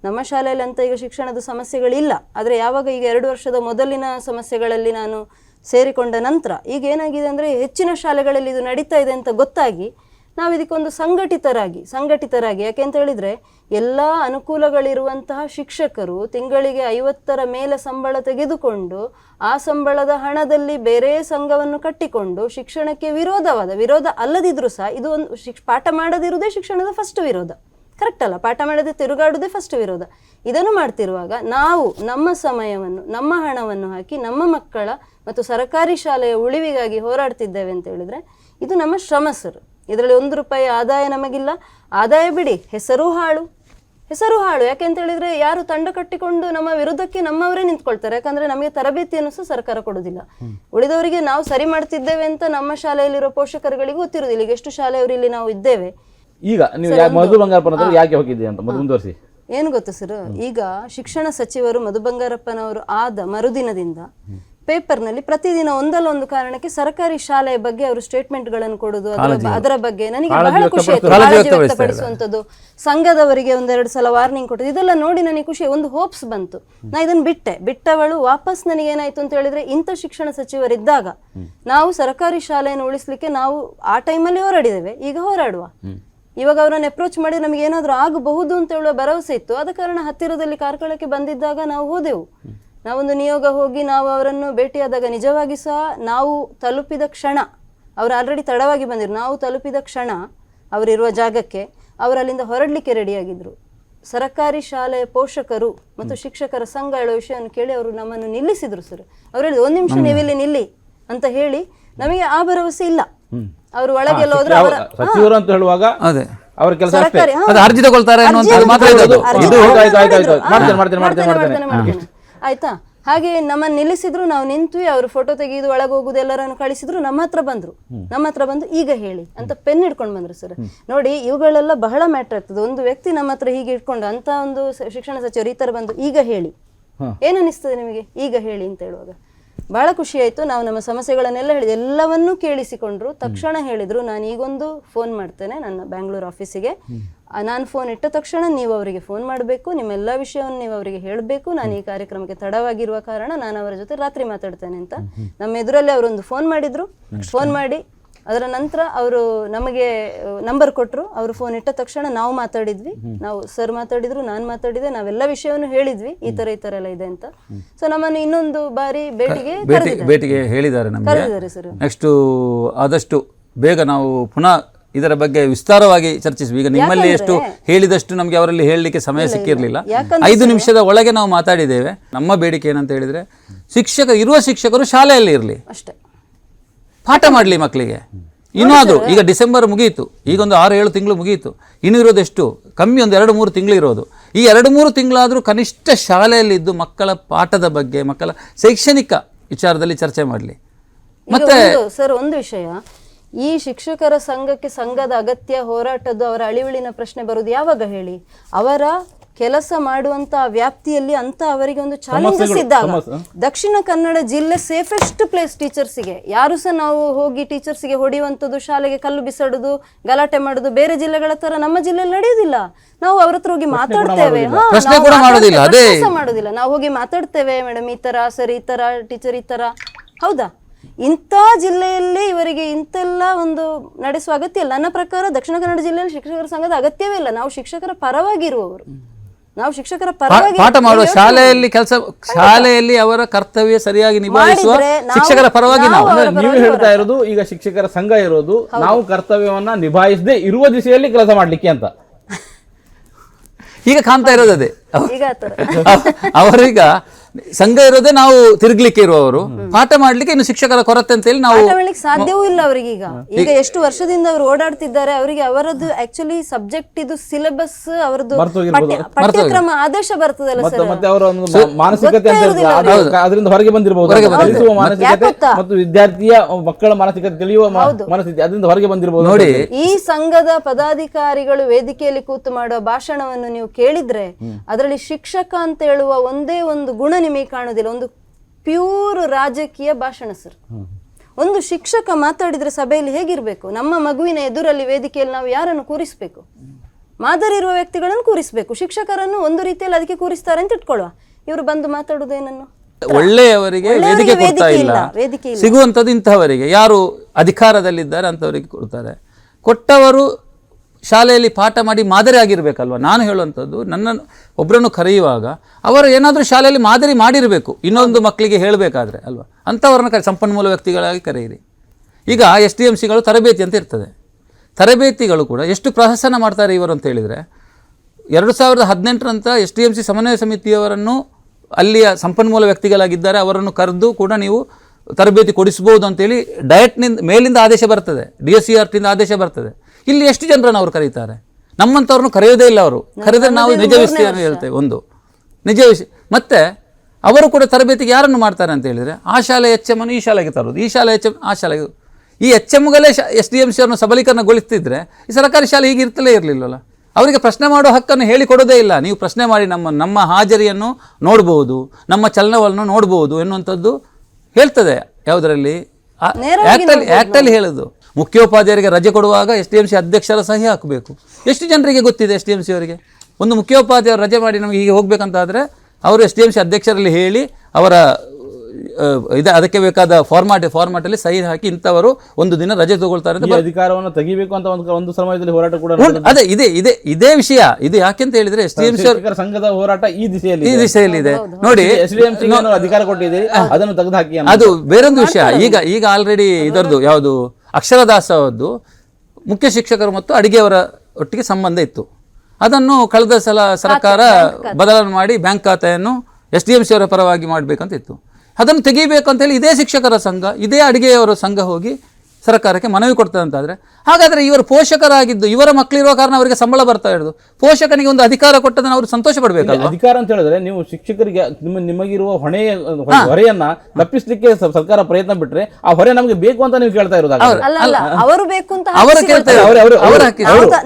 S2: ನಮ್ಮ ಶಾಲೆಯಲ್ಲಿ ಅಂತ ಈಗ ಶಿಕ್ಷಣದ ಸಮಸ್ಯೆಗಳಿಲ್ಲ. ಆದರೆ ಯಾವಾಗ ಈಗ ಎರಡು ವರ್ಷದ ಮೊದಲಿನ ಸಮಸ್ಯೆಗಳಲ್ಲಿ ನಾನು ಸೇರಿಕೊಂಡ ನಂತರ ಈಗ ಏನಾಗಿದೆ ಅಂದರೆ ಹೆಚ್ಚಿನ ಶಾಲೆಗಳಲ್ಲಿ ಇದು ನಡೀತಾ ಇದೆ ಅಂತ ಗೊತ್ತಾಗಿ ನಾವು ಇದಕ್ಕೊಂದು ಸಂಘಟಿತರಾಗಿ ಸಂಘಟಿತರಾಗಿ ಯಾಕೆ ಅಂತ ಹೇಳಿದ್ರೆ ಎಲ್ಲ ಅನುಕೂಲಗಳಿರುವಂತಹ ಶಿಕ್ಷಕರು ತಿಂಗಳಿಗೆ ಐವತ್ತರ ಮೇಲೆ ಸಂಬಳ ತೆಗೆದುಕೊಂಡು ಆ ಸಂಬಳದ ಹಣದಲ್ಲಿ ಬೇರೆ ಸಂಘವನ್ನು ಕಟ್ಟಿಕೊಂಡು ಶಿಕ್ಷಣಕ್ಕೆ ವಿರೋಧವಾದ, ವಿರೋಧ ಅಲ್ಲದಿದ್ರೂ ಸಹ ಇದು ಒಂದು ಪಾಠ ಮಾಡದಿರುವುದೇ ಶಿಕ್ಷಣದ ಫಸ್ಟ್ ವಿರೋಧ. ಕರೆಕ್ಟ್ ಅಲ್ಲ? ಪಾಠ ಮಾಡದೆ ತಿರುಗಾಡುವುದೇ ಫಸ್ಟ್ ವಿರೋಧ. ಇದನ್ನು ಮಾಡ್ತಿರುವಾಗ ನಾವು ನಮ್ಮ ಸಮಯವನ್ನು, ನಮ್ಮ ಹಣವನ್ನು ಹಾಕಿ ನಮ್ಮ ಮಕ್ಕಳ ಮತ್ತು ಸರಕಾರಿ ಶಾಲೆಯ ಉಳಿವಿಗಾಗಿ ಹೋರಾಡ್ತಿದ್ದೇವೆ ಅಂತ ಹೇಳಿದ್ರೆ ಇದು ನಮ್ಮ ಶ್ರಮ ಸರ್. ಇದರಲ್ಲಿ ಒಂದು ರೂಪಾಯಿ ಆದಾಯ ನಮಗಿಲ್ಲ. ಆದಾಯ ಬಿಡಿ ಹೆಸರು ಹಾಳು. ಹೆಸರು ಹಾಳು. ಯಾಕೆ ಅಂತ ಹೇಳಿದ್ರೆ ಯಾರು ತಂಡ ಕಟ್ಟಿಕೊಂಡು ನಮ್ಮ ವಿರುದ್ಧಕ್ಕೆ ನಮ್ಮವರೇ ನಿಂತ್ಕೊಳ್ತಾರೆ. ಯಾಕಂದ್ರೆ ನಮಗೆ ತರಬೇತಿಯನ್ನು ಸಹ ಸರ್ಕಾರ ಕೊಡುವುದಿಲ್ಲ. ಉಳಿದವರಿಗೆ ನಾವು ಸರಿ ಮಾಡ್ತಿದ್ದೇವೆ ಅಂತ ನಮ್ಮ ಶಾಲೆಯಲ್ಲಿರೋ ಪೋಷಕರುಗಳಿಗೆ ಗೊತ್ತಿರುವುದಿಲ್ಲ. ಈಗ ಎಷ್ಟು ಶಾಲೆಯವರು ಇಲ್ಲಿ ನಾವು ಇದ್ದೇವೆ?
S3: ಈಗ ನೀವು ಮಧು ಬಂಗಾರಪ್ಪನ ಯಾಕೆ ಹೋಗಿದ್ದೆ ಅಂತ ಮೊದಲು ಮುಂದುವರಿಸಿ.
S2: ಏನು ಗೊತ್ತು ಸರ್? ಈಗ ಶಿಕ್ಷಣ ಸಚಿವರು ಮಧು ಬಂಗಾರಪ್ಪನವರು ಆದ ಮರುದಿನದಿಂದ ಪೇಪರ್ನಲ್ಲಿ ಪ್ರತಿದಿನ ಒಂದಲ್ಲ ಒಂದು ಕಾರಣಕ್ಕೆ ಸರ್ಕಾರಿ ಶಾಲೆಯ ಬಗ್ಗೆ ಅವರು ಸ್ಟೇಟ್ಮೆಂಟ್ಗಳನ್ನು ಕೊಡುದು ಅದರ ಅದರ ಬಗ್ಗೆ ನನಗೆ ಬಹಳ ಖುಷಿ ಆಯ್ತು.
S1: ಕಾಳಜಿ
S2: ವ್ಯಕ್ತಪಡಿಸುವಂತದ್ದು ಸಂಘದವರಿಗೆ ಒಂದೆರಡು ಸಲ ವಾರ್ನಿಂಗ್ ಕೊಟ್ಟದ್ದು. ಇದೆಲ್ಲ ನೋಡಿ ನನಗೆ ಖುಷಿ ಒಂದು ಹೋಪ್ಸ್ ಬಂತು. ನಾ ಇದನ್ನ ಬಿಟ್ಟೆ. ಬಿಟ್ಟವಳು ವಾಪಸ್ ನನಗೆ ಏನಾಯ್ತು ಅಂತ ಹೇಳಿದ್ರೆ ಇಂಥ ಶಿಕ್ಷಣ ಸಚಿವರಿದ್ದಾಗ ನಾವು ಸರ್ಕಾರಿ ಶಾಲೆಯನ್ನು ಉಳಿಸ್ಲಿಕ್ಕೆ ನಾವು ಆ ಟೈಮಲ್ಲಿ ಹೋರಾಡಿದ್ದೇವೆ. ಈಗ ಹೋರಾಡುವ. ಇವಾಗ ಅವರನ್ನು ಅಪ್ರೋಚ್ ಮಾಡಿ ನಮಗೆ ಏನಾದರೂ ಆಗಬಹುದು ಅಂತ ಹೇಳುವ ಭರವಸೆ ಇತ್ತು. ಆದ ಕಾರಣ ಹತ್ತಿರದಲ್ಲಿ ಕಾರ್ಕಳಕ್ಕೆ ಬಂದಿದ್ದಾಗ ನಾವು ಹೋದೆವು. ನಾವೊಂದು ನಿಯೋಗ ಹೋಗಿ ನಾವು ಅವರನ್ನು ಭೇಟಿಯಾದಾಗ ನಿಜವಾಗಿ ಸಹ ನಾವು ತಲುಪಿದ ಕ್ಷಣ ಅವರು ಆಲ್ರೆಡಿ ತಡವಾಗಿ ಬಂದಿರು ನಾವು ತಲುಪಿದ ಕ್ಷಣ ಅವರಿರುವ ಜಾಗಕ್ಕೆ ಅವರಲ್ಲಿಂದ ಅಲ್ಲಿಂದ ಹೊರಡಲಿಕ್ಕೆ ರೆಡಿಯಾಗಿದ್ದರು ಸರಕಾರಿ ಶಾಲೆಯ ಪೋಷಕರು ಮತ್ತು ಶಿಕ್ಷಕರ ಸಂಘ ಹೇಳೋ ವಿಷಯವನ್ನು ಕೇಳಿ ಅವರು ನಮ್ಮನ್ನು ನಿಲ್ಲಿಸಿದ್ರು ಸರ್ ಅವರು ಹೇಳಿದ್ರು ಒಂದು ನಿಮಿಷ ನೀವಿಲ್ಲಿ ನಿಲ್ಲಿ ಅಂತ ಹೇಳಿ ನಮಗೆ ಆ ಭರವಸೆ ಇಲ್ಲ ಅವರು ಒಳಗೆಲ್ಲ ಹೋದ್ರೆ ಅವರ
S3: ಸಚಿವರು ಅಂತ ಹೇಳುವಾಗ
S1: ಅದೇ
S3: ಅವರ ಕೆಲಸ
S1: ಅರ್ಜಿ ತಗೊಳ್ತಾರೆ
S3: ಮಾಡ್ತೇನೆ, ಮಾಡ್ತೇನೆ, ಮಾಡ್ತೇನೆ,
S2: ಮಾಡ್ತೇನೆ. ಆಯ್ತಾ? ಹಾಗೆ ನಮ್ಮನ್ನು ನಿಲ್ಲಿಸಿದ್ರು ನಾವು ನಿಂತ್ವಿ ಅವರು ಫೋಟೋ ತೆಗೆದು ಒಳಗೆ ಹೋಗುದು ಎಲ್ಲರನ್ನು ಕಳಿಸಿದ್ರು ನಮ್ಮ ಹತ್ರ ಬಂದ್ರು. ನಮ್ಮ ಹತ್ರ ಬಂದು ಈಗ ಹೇಳಿ ಅಂತ ಪೆನ್ ಹಿಡ್ಕೊಂಡು ಬಂದ್ರು ಸರ್. ನೋಡಿ ಇವುಗಳೆಲ್ಲ ಬಹಳ ಮ್ಯಾಟರ್ ಆಗ್ತದೆ. ಒಂದು ವ್ಯಕ್ತಿ ನಮ್ಮ ಹತ್ರ ಹೀಗೆ ಇಟ್ಕೊಂಡು ಅಂತ ಒಂದು ಶಿಕ್ಷಣ ಸಚಿವರು ಈ ತರ ಬಂದು ಈಗ ಹೇಳಿ. ಏನನ್ನಿಸ್ತದೆ ನಿಮಗೆ? ಈಗ ಹೇಳಿ ಅಂತ ಹೇಳುವಾಗ. ಬಹಳ ಖುಷಿ ಆಯ್ತು. ನಾವು ನಮ್ಮ ಸಮಸ್ಯೆಗಳನ್ನೆಲ್ಲ ಹೇಳಿದ್ವಿ. ಎಲ್ಲವನ್ನೂ ಕೇಳಿಸಿಕೊಂಡ್ರು. ತಕ್ಷಣ ಹೇಳಿದ್ರು. ನಾನು ಈಗೊಂದು ಫೋನ್ ಮಾಡ್ತೇನೆ ನನ್ನ ಬ್ಯಾಂಗ್ಳೂರ್ ಆಫೀಸಿಗೆ ನಾನು ಫೋನ್ ಇಟ್ಟ ತಕ್ಷಣ ನೀವು ಅವರಿಗೆ ಫೋನ್ ಮಾಡಬೇಕು ನಿಮ್ಮೆಲ್ಲ ವಿಷಯವನ್ನು ನೀವು ಅವರಿಗೆ ಹೇಳಬೇಕು. ನಾನು ಈ ಕಾರ್ಯಕ್ರಮಕ್ಕೆ ತಡವಾಗಿರುವ ಕಾರಣ ನಾನು ಅವರ ಜೊತೆ ರಾತ್ರಿ ಮಾತಾಡ್ತೇನೆ ಅಂತ. ನಮ್ಮ ಎದುರಲ್ಲಿ ಅವರೊಂದು ಫೋನ್ ಮಾಡಿದ್ರು. ಫೋನ್ ಮಾಡಿ ಅದರ ನಂತರ ಅವರು ನಮಗೆ ನಂಬರ್ ಕೊಟ್ಟರು ಅವರು ಫೋನ್ ಇಟ್ಟ ತಕ್ಷಣ ನಾವು ಮಾತಾಡಿದ್ವಿ. ನಾವು ಸರ್ ಮಾತಾಡಿದ್ರು ನಾನು ಮಾತಾಡಿದೆ ನಾವೆಲ್ಲ ವಿಷಯವನ್ನು ಹೇಳಿದ್ವಿ. ಈ ತರ ಈ ತರ ಎಲ್ಲ ಇದೆ ಅಂತ. ಸೊ ನಮ್ಮನ್ನು ಇನ್ನೊಂದು ಬಾರಿ ಭೇಟಿಗೆ
S1: ಭೇಟಿಗೆ ಹೇಳಿದ್ದಾರೆ ನಮಗೆ.
S2: ಸರ್
S1: ನೆಕ್ಸ್ಟು ಆದಷ್ಟು ಬೇಗ ನಾವು ಪುನಃ ಇದರ ಬಗ್ಗೆ ವಿಸ್ತಾರವಾಗಿ ಚರ್ಚಿಸುವ. ಈಗ ನಿಮ್ಮಲ್ಲಿ ಎಷ್ಟು ಹೇಳಿದಷ್ಟು ನಮಗೆ ಅವರಲ್ಲಿ ಹೇಳಲಿಕ್ಕೆ ಸಮಯ ಸಿಕ್ಕಿರಲಿಲ್ಲ. ಐದು ನಿಮಿಷದ ಒಳಗೆ ನಾವು ಮಾತಾಡಿದ್ದೇವೆ. ನಮ್ಮ ಬೇಡಿಕೆ ಏನಂತ ಹೇಳಿದ್ರೆ ಶಿಕ್ಷಕ ಇರುವ ಶಿಕ್ಷಕರು ಶಾಲೆಯಲ್ಲಿ ಇರಲಿ.
S2: ಅಷ್ಟೇ.
S1: ಪಾಠ ಮಾಡಲಿ ಮಕ್ಕಳಿಗೆ. ಇನ್ನಾದರೂ ಈಗ ಡಿಸೆಂಬರ್ ಮುಗಿಯಿತು ಈಗ ಒಂದು ಆರು ಏಳು ತಿಂಗಳು ಮುಗಿಯಿತು ಇನ್ನು ಇರೋದು ಎಷ್ಟು? ಕಮ್ಮಿ ಒಂದು ಎರಡು ಮೂರು ತಿಂಗಳು ಇರೋದು. ಈ ಎರಡು ಮೂರು ತಿಂಗಳಾದರೂ ಕನಿಷ್ಠ ಶಾಲೆಯಲ್ಲಿದ್ದು ಮಕ್ಕಳ ಪಾಠದ ಬಗ್ಗೆ ಮಕ್ಕಳ ಶೈಕ್ಷಣಿಕ ವಿಚಾರದಲ್ಲಿ ಚರ್ಚೆ ಮಾಡಲಿ.
S2: ಮತ್ತೆ ಸರ್ ಒಂದು ವಿಷಯ. ಈ ಶಿಕ್ಷಕರ ಸಂಘಕ್ಕೆ ಸಂಘದ ಅಗತ್ಯ ಹೋರಾಟದ್ದು ಅವರ ಅಳಿವಿಳಿನ ಪ್ರಶ್ನೆ ಬರುವುದು ಯಾವಾಗ ಹೇಳಿ? ಅವರ ಕೆಲಸ ಮಾಡುವಂತ ವ್ಯಾಪ್ತಿಯಲ್ಲಿ ಅಂತ ಅವರಿಗೆ ಒಂದು ಚಾಲೆಂಜಸ್ ಇದ್ದಾಗ ದಕ್ಷಿಣ ಕನ್ನಡ ಜಿಲ್ಲೆ ಸೇಫೆಸ್ಟ್ ಪ್ಲೇಸ್ ಟೀಚರ್ಸಿಗೆ ಯಾರು ಸಹ ನಾವು ಹೋಗಿ ಟೀಚರ್ಸಿಗೆ ಹೊಡೆಯುವಂಥದ್ದು ಶಾಲೆಗೆ ಕಲ್ಲು ಬಿಸಾಡುದು ಗಲಾಟೆ ಮಾಡುದು ಬೇರೆ ಜಿಲ್ಲೆಗಳ ತರ ನಮ್ಮ ಜಿಲ್ಲೆಯಲ್ಲಿ ನಡೆಯುವುದಿಲ್ಲ. ನಾವು ಅವ್ರ ಹತ್ರ ಹೋಗಿ ಮಾತಾಡ್ತೇವೆ.
S1: ಮಾಡೋದಿಲ್ಲ
S2: ನಾವು ಹೋಗಿ ಮಾತಾಡ್ತೇವೆ ಮೇಡಮ್ ಈ ತರ ಸರ್ ಈ ತರ ಟೀಚರ್ ಈ ತರ. ಹೌದಾ? ಇಂಥ ಜಿಲ್ಲೆಯಲ್ಲಿ ಇವರಿಗೆ ಇಂತೆಲ್ಲ ಒಂದು ನಡೆಸುವ ಅಗತ್ಯ ಇಲ್ಲ. ನನ್ನ ಪ್ರಕಾರ ದಕ್ಷಿಣ ಕನ್ನಡ ಜಿಲ್ಲೆಯಲ್ಲಿ ಶಿಕ್ಷಕರ ಸಂಘದ ಅಗತ್ಯವೇ ಇಲ್ಲ. ನಾವು ಶಿಕ್ಷಕರ ಪರವಾಗಿ ಇರುವವರು ನಾವು ಶಿಕ್ಷಕರ ಪರವಾಗಿ
S1: ಪಾಠ ಮಾಡುವ ಶಾಲೆಯಲ್ಲಿ ಕೆಲಸ ಶಾಲೆಯಲ್ಲಿ ಅವರ ಕರ್ತವ್ಯ ಸರಿಯಾಗಿ ನಿಭಾಯಿಸುವ ಶಿಕ್ಷಕರ ಪರವಾಗಿ
S2: ನಾವು.
S1: ನಾವು
S3: ಹೇಳ್ತಾ ಇರೋದು ಈಗ ಶಿಕ್ಷಕರ ಸಂಘ ಇರೋದು ನಾವು ಕರ್ತವ್ಯವನ್ನ ನಿಭಾಯಿಸದೆ ಇರುವ ದಿಸೆಯಲ್ಲಿ ಕೆಲಸ ಮಾಡ್ಲಿಕ್ಕೆ ಅಂತ.
S1: ಈಗ ಕಾಣ್ತಾ ಇರೋದು ಅದೇ. ಅವರೀಗ ಸಂಘ ಇರೋದೇ ನಾವು ತಿರುಗ್ಲಿಕ್ಕೆ ಇರುವವರು. ಪಾಠ ಮಾಡ್ಲಿಕ್ಕೆ ಇನ್ನು ಶಿಕ್ಷಕರ ಕೊರತೆ ಅಂತ ಹೇಳಿ ನಾವು
S2: ಪಾಠ ಮಾಡ್ಲಿಕ್ಕೆ ಸಾಧ್ಯವೂ ಇಲ್ಲ ಅವರಿಗೆ ಈಗ. ಈಗ ಎಷ್ಟು ವರ್ಷದಿಂದ ಅವರು ಓಡಾಡ್ತಿದ್ದಾರೆ ಅವರಿಗೆ ಅವರದ್ದು ಆಕ್ಚುಲಿ ಸಬ್ಜೆಕ್ಟ್ ಇದು ಸಿಲೆಬಸ್ ಅವರದ್ದು ಪಠ್ಯಕ್ರಮ ಆದೇಶ ಬರ್ತದಲ್ಲ
S3: ಮತ್ತೆ
S2: ಸರ್
S3: ಮತ್ತೆ ಅವರ ಒಂದು ಮಾನಸಿಕತೆ ಅಂತ ಅದರಿಂದ ಹೊರಗೆ ಬಂದಿರಬಹುದು ಕಲಿಸುವ ಮಾನಸಿಕತೆ ಮತ್ತು ವಿದ್ಯಾರ್ಥಿಯ ಮಕ್ಕಳ ಮಾನಸಿಕತೆ ತಿಳಿಯುವ ಮನಸ್ಥಿತಿ ಅದರಿಂದ ಹೊರಗೆ ಬಂದಿರಬಹುದು
S1: ನೋಡಿ
S2: ಈ ಸಂಘದ ಪದಾಧಿಕಾರಿಗಳು ವೇದಿಕೆಯಲ್ಲಿ ಕೂತು ಮಾಡುವ ಭಾಷಣವನ್ನು ನೀವು ಕೇಳಿದ್ರೆ ಅದರಲ್ಲಿ ಶಿಕ್ಷಕ ಅಂತ ಹೇಳುವ ಒಂದೇ ಒಂದು ಗುಣ ನಿಮಗೆ ಕಾಣೋದಿಲ್ಲ. ಒಂದು ಪ್ಯೂರ್ ರಾಜಕೀಯ ಭಾಷಣ ಸರ್. ಒಂದು ಶಿಕ್ಷಕ ಮಾತಾಡಿದ್ರೆ ಸಭೆಯಲ್ಲಿ ಹೇಗಿರಬೇಕು? ನಮ್ಮ ಮಗುವಿನ ಎದುರಲ್ಲಿ ವೇದಿಕೆಯಲ್ಲಿ ನಾವು ಯಾರನ್ನು ಕೂರಿಸಬೇಕು? ಮಾದರಿ ಇರುವ ವ್ಯಕ್ತಿಗಳನ್ನು ಕೂರಿಸಬೇಕು. ಶಿಕ್ಷಕರನ್ನು ಒಂದು ರೀತಿಯಲ್ಲಿ ಅದಕ್ಕೆ ಕೂರಿಸ್ತಾರೆ ಅಂತ ಇಟ್ಕೊಳ್ಳುವ. ಇವರು ಬಂದು ಮಾತಾಡುವುದೇನನ್ನು
S1: ಒಳ್ಳೆಯವರಿಗೆ
S2: ಒಳ್ಳೆಯವರಿಗೆ
S1: ವೇದಿಕೆ ಕೊಡ್ತಾ ಇಲ್ಲ. ಸಿಗುವಂಥದ್ದು ಇಂಥವರಿಗೆ. ಯಾರು ಅಧಿಕಾರದಲ್ಲಿದ್ದಾರೆ ಅಂಥವರಿಗೆ ಕೊಡ್ತಾರೆ. ಕೊಟ್ಟವರು ಶಾಲೆಯಲ್ಲಿ ಪಾಠ ಮಾಡಿ ಮಾದರಿ ಆಗಿರಬೇಕಲ್ವ? ನಾನು ಹೇಳುವಂಥದ್ದು ನನ್ನನ್ನು ಒಬ್ಬರನ್ನು ಕರೆಯುವಾಗ ಅವರು ಏನಾದರೂ ಶಾಲೆಯಲ್ಲಿ ಮಾದರಿ ಮಾಡಿರಬೇಕು. ಇನ್ನೊಂದು ಮಕ್ಕಳಿಗೆ ಹೇಳಬೇಕಾದ್ರೆ, ಅಲ್ವಾ? ಅಂಥವ್ರನ್ನ ಕರೆ, ಸಂಪನ್ಮೂಲ ವ್ಯಕ್ತಿಗಳಾಗಿ ಕರೆಯಿರಿ. ಈಗ ಎಸ್ ಡಿ ಎಂ ಸಿಗಳು ತರಬೇತಿ ಅಂತ ಇರ್ತದೆ. ತರಬೇತಿಗಳು ಕೂಡ ಎಷ್ಟು ಪ್ರಹಸನ ಮಾಡ್ತಾರೆ ಇವರು ಅಂತ ಹೇಳಿದರೆ, ಎರಡು ಸಾವಿರದ ಹದಿನೆಂಟರಂತ ಎಸ್ ಡಿ ಎಂ ಸಿ ಸಮನ್ವಯ ಸಮಿತಿಯವರನ್ನು ಅಲ್ಲಿಯ ಸಂಪನ್ಮೂಲ ವ್ಯಕ್ತಿಗಳಾಗಿದ್ದಾರೆ, ಅವರನ್ನು ಕರೆದು ಕೂಡ ನೀವು ತರಬೇತಿ ಕೊಡಿಸ್ಬೋದು ಅಂತೇಳಿ ಡಯಟ್ನಿಂದ ಮೇಲಿಂದ ಆದೇಶ ಬರ್ತದೆ. ಡಿ ಎಸ್ ಸಿ ಆರ್ ಆದೇಶ ಬರ್ತದೆ. ಇಲ್ಲಿ ಎಷ್ಟು ಜನರನ್ನು ಅವರು ಕರೀತಾರೆ? ನಮ್ಮಂಥವ್ರನ್ನು ಕರೆಯೋದೇ ಇಲ್ಲ ಅವರು. ಕರೆದ್ರೆ ನಾವು ನಿಜ ವಿಷಯ ಹೇಳ್ತೇವೆ ಒಂದು. ನಿಜ ವಿಷಯ ಮತ್ತೆ ಅವರು ಕೂಡ ತರಬೇತಿಗೆ ಯಾರನ್ನು ಮಾಡ್ತಾರೆ ಅಂತ ಹೇಳಿದರೆ ಆ ಶಾಲೆ ಎಚ್ ಎಂ ಅನ್ನು ಈ ಶಾಲೆಗೆ ತರೋದು. ಈ ಶಾಲೆ ಎಚ್ ಎಂ ಆ ಶಾಲೆಗೆ ಈ ಎಚ್ ಎಮ್ಗಳೇ ಎಸ್ ಡಿ ಎಂ ಸಿ ಅವರನ್ನು ಸಬಲೀಕರಣಗೊಳಿಸ್ತಿದ್ರೆ ಈ ಸರ್ಕಾರಿ ಶಾಲೆ ಹೀಗೆ ಇರ್ತಲೇ ಇರಲಿಲ್ಲಲ್ಲ. ಅವರಿಗೆ ಪ್ರಶ್ನೆ ಮಾಡೋ ಹಕ್ಕನ್ನು ಹೇಳಿಕೊಡೋದೇ ಇಲ್ಲ. ನೀವು ಪ್ರಶ್ನೆ ಮಾಡಿ ನಮ್ಮ ನಮ್ಮ ಹಾಜರಿಯನ್ನು ನೋಡ್ಬೋದು ನಮ್ಮ ಚಲನವನ್ನು ನೋಡ್ಬೋದು ಎನ್ನುವಂಥದ್ದು ಹೇಳ್ತದೆ ಯಾವುದರಲ್ಲಿ? ಆ್ಯಕ್ಟಲ್ಲಿ ಆ್ಯಕ್ಟಲ್ಲಿ ಹೇಳೋದು. ಮುಖ್ಯೋಪಾಧ್ಯಾಯರಿಗೆ ರಜೆ ಕೊಡುವಾಗ ಎಸ್ ಡಿ ಎಂ ಸಿ ಅಧ್ಯಕ್ಷರ ಸಹಿ ಹಾಕಬೇಕು. ಎಷ್ಟು ಜನರಿಗೆ ಗೊತ್ತಿದೆ ಎಸ್ ಡಿ ಎಂ ಸಿ ಅವರಿಗೆ? ಒಂದು ಮುಖ್ಯೋಪಾಧ್ಯಾಯರು ರಜೆ ಮಾಡಿ ನಮಗೆ ಹೀಗೆ ಹೋಗಬೇಕಂತಾದರೆ ಅವರು ಎಸ್ ಡಿ ಎಂ ಸಿ ಅಧ್ಯಕ್ಷರಲ್ಲಿ ಹೇಳಿ ಅವರ ಇದು ಅದಕ್ಕೆ ಬೇಕಾದ ಫಾರ್ಮಾಟ್ ಫಾರ್ಮಾಟಲ್ಲಿ ಸಹಿ ಹಾಕಿ ಇಂಥವರು ಒಂದು ದಿನ ರಜೆ ತಗೊಳ್ತಾರೆ ಅಂತ
S3: ಈ ಅಧಿಕಾರವನ್ನು ತೆಗಿಬೇಕು ಅಂತ ಒಂದು ಒಂದು ಸಮಯದಲ್ಲಿ ಹೋರಾಟ ಕೂಡ.
S1: ಅದೇ ಇದೆ ಇದೆ ಇದೇ ವಿಷಯ. ಇದು ಯಾಕೆ ಅಂತ ಹೇಳಿದ್ರೆ ಎಸ್ ಡಿ ಎಂ ಸಿ
S3: ಶಿಕ್ಷಕರ ಸಂಘದ ಹೋರಾಟ ಈ ದಿಸೆಯಲ್ಲಿ
S1: ಈ ದಿಶೆಯಲ್ಲಿದೆ ನೋಡಿ
S3: ಎಸ್ ಡಿ ಎಂ ಅಧಿಕಾರ ಕೊಟ್ಟಿದ್ದೀವಿ ಅದನ್ನು ತೆಗೆದು ಹಾಕಿ ಅನ್ನೋ-
S1: ಅದು ಬೇರೊಂದು ವಿಷಯ. ಈಗ ಈಗ ಆಲ್ರೆಡಿ ಇದರದ್ದು ಯಾವುದು? ಅಕ್ಷರದಾಸವದ್ದು ಮುಖ್ಯ ಶಿಕ್ಷಕರು ಮತ್ತು ಅಡಿಗೆಯವರ ಒಟ್ಟಿಗೆ ಸಂಬಂಧ ಇತ್ತು. ಅದನ್ನು ಕಳೆದ ಸಲ ಸರ್ಕಾರ ಬದಲಾವಣೆ ಮಾಡಿ ಬ್ಯಾಂಕ್ ಖಾತೆಯನ್ನು ಎಸ್ ಡಿ ಎಂ ಸಿ ಅವರ ಪರವಾಗಿ ಮಾಡಬೇಕಂತ ಇತ್ತು. ಅದನ್ನು ತೆಗಿಬೇಕಂತ ಹೇಳಿ ಇದೇ ಶಿಕ್ಷಕರ ಸಂಘ ಇದೇ ಅಡಿಗೆಯವರ ಸಂಘ ಹೋಗಿ ಸರ್ಕಾರಕ್ಕೆ ಮನವಿ ಕೊಡ್ತದೆ ಅಂತಾದ್ರೆ ಹಾಗಾದ್ರೆ ಇವರು ಪೋಷಕರಾಗಿದ್ದು ಇವರ ಮಕ್ಕಳಿರುವ ಕಾರಣ ಅವರಿಗೆ ಸಂಬಳ ಬರ್ತಾ ಇರೋದು ಪೋಷಕನಿಗೆ ಒಂದು ಅಧಿಕಾರ ಕೊಟ್ಟದನ್ನು ಅವರು ಸಂತೋಷ ಪಡಬೇಕು
S3: ಅಧಿಕಾರ ಅಂತ ಹೇಳಿದ್ರೆ ನೀವು ಶಿಕ್ಷಕರಿಗೆ ನಿಮ್ಮ ನಿಮಗಿರುವ ಹೊಣೆ ಹೊರೆಯನ್ನ ತಪ್ಪಿಸಲಿಕ್ಕೆ ಸರ್ಕಾರ ಪ್ರಯತ್ನ ಬಿಟ್ರೆ ಆ ಹೊರೆ ನಮಗೆ ಬೇಕು ಅಂತ ನೀವು ಕೇಳ್ತಾ
S2: ಇರೋದು ಅವರು ಬೇಕು ಅಂತ
S1: ಅವರು. ಕೇಳ್ತಾರೆ
S3: ಅವ್ರು- ಅವ್ರು-
S1: ಅವರ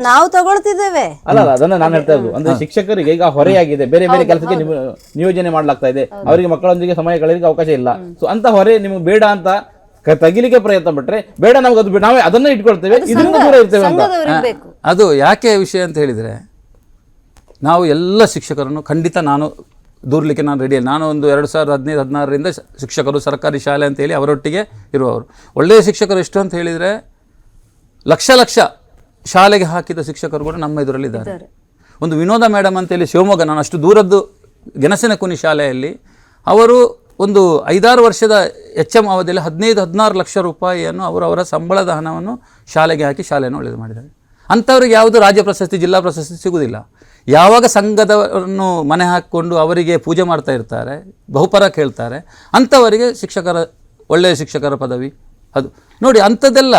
S2: ನಾವು ತಗೊಳ್ತಿದ್ದೇವೆ.
S3: ಅಲ್ಲ ಅಲ್ಲ ಅದನ್ನ ನಾನು ಹೇಳ್ತಾ ಇರೋದು. ಅಂದ್ರೆ ಶಿಕ್ಷಕರಿಗೆ ಈಗ ಹೊರೆಯಾಗಿದೆ ಬೇರೆ ಬೇರೆ ಕೆಲಸಕ್ಕೆ ನಿಮ್ಮ ನಿಯೋಜನೆ ಮಾಡ್ಲಾಗ್ತಾ ಇದೆ. ಅವರಿಗೆ ಮಕ್ಕಳೊಂದಿಗೆ ಸಮಯ ಕಳೆಯಲಿಕ್ಕೆ ಅವಕಾಶ ಇಲ್ಲ. ಸೊ ಅಂತ ಹೊರೆ ನಿಮ್ಗೆ ಬೇಡ ಅಂತ ತೆಗಿಲಿಕ್ಕೆ ಪ್ರಯತ್ನ ಬಿಟ್ರೆ ಬೇಡ ನಮ್ಗೆ ಅದು ಬೇಡ, ನಾವೇ ಅದನ್ನ ಇಟ್ಕೊಳ್ತೇವೆ ಇದರಿಂದ ದೂರ ಇರ್ತೇವೆ ಅಂತ.
S1: ಅದು ಯಾಕೆ ವಿಷಯ ಅಂತ ಹೇಳಿದರೆ ನಾವು ಎಲ್ಲ ಶಿಕ್ಷಕರನ್ನು ಖಂಡಿತ ನಾನು ದೂರಲಿಕ್ಕೆ ನಾನು ರೆಡಿಯಲ್ಲಿ ನಾನು ಒಂದು ಎರಡು ಸಾವಿರದ ಹದಿನೈದು ಹದಿನಾರರಿಂದ ಶಿಕ್ಷಕರು ಸರ್ಕಾರಿ ಶಾಲೆ ಅಂತೇಳಿ ಅವರೊಟ್ಟಿಗೆ ಇರುವವರು. ಒಳ್ಳೆಯ ಶಿಕ್ಷಕರು ಎಷ್ಟು ಅಂತ ಹೇಳಿದರೆ ಲಕ್ಷ ಲಕ್ಷ ಶಾಲೆಗೆ ಹಾಕಿದ ಶಿಕ್ಷಕರು ಕೂಡ ನಮ್ಮ ಎದುರಲ್ಲಿದ್ದಾರೆ ಒಂದು ವಿನೋದ ಮೇಡಮ್ ಅಂತೇಳಿ ಶಿವಮೊಗ್ಗ ನಾನು ಅಷ್ಟು ದೂರದ್ದು ಗೆಣಸಿನ ಕುನಿ ಶಾಲೆಯಲ್ಲಿ ಅವರು ಒಂದು ಐದಾರು ವರ್ಷದ ಎಚ್ ಎಂ ಅವಧಿಯಲ್ಲಿ ಹದಿನೈದು, ಹದಿನಾರು ಲಕ್ಷ ರೂಪಾಯಿಯನ್ನು ಅವರು ಅವರ ಸಂಬಳದ ಹಣವನ್ನು ಶಾಲೆಗೆ ಹಾಕಿ ಶಾಲೆಯನ್ನು ಒಳ್ಳೆಯದು ಮಾಡಿದ್ದಾರೆ. ಅಂಥವ್ರಿಗೆ ಯಾವುದು ರಾಜ್ಯ ಪ್ರಶಸ್ತಿ, ಜಿಲ್ಲಾ ಪ್ರಶಸ್ತಿ ಸಿಗುವುದಿಲ್ಲ. ಯಾವಾಗ ಸಂಘದವರನ್ನು ಮನೆ ಹಾಕಿಕೊಂಡು ಅವರಿಗೆ ಪೂಜೆ ಮಾಡ್ತಾ ಇರ್ತಾರೆ, ಬಹುಪರ ಕೇಳ್ತಾರೆ, ಅಂಥವರಿಗೆ ಶಿಕ್ಷಕರ, ಒಳ್ಳೆಯ ಶಿಕ್ಷಕರ ಪದವಿ. ಅದು ನೋಡಿ, ಅಂಥದ್ದೆಲ್ಲ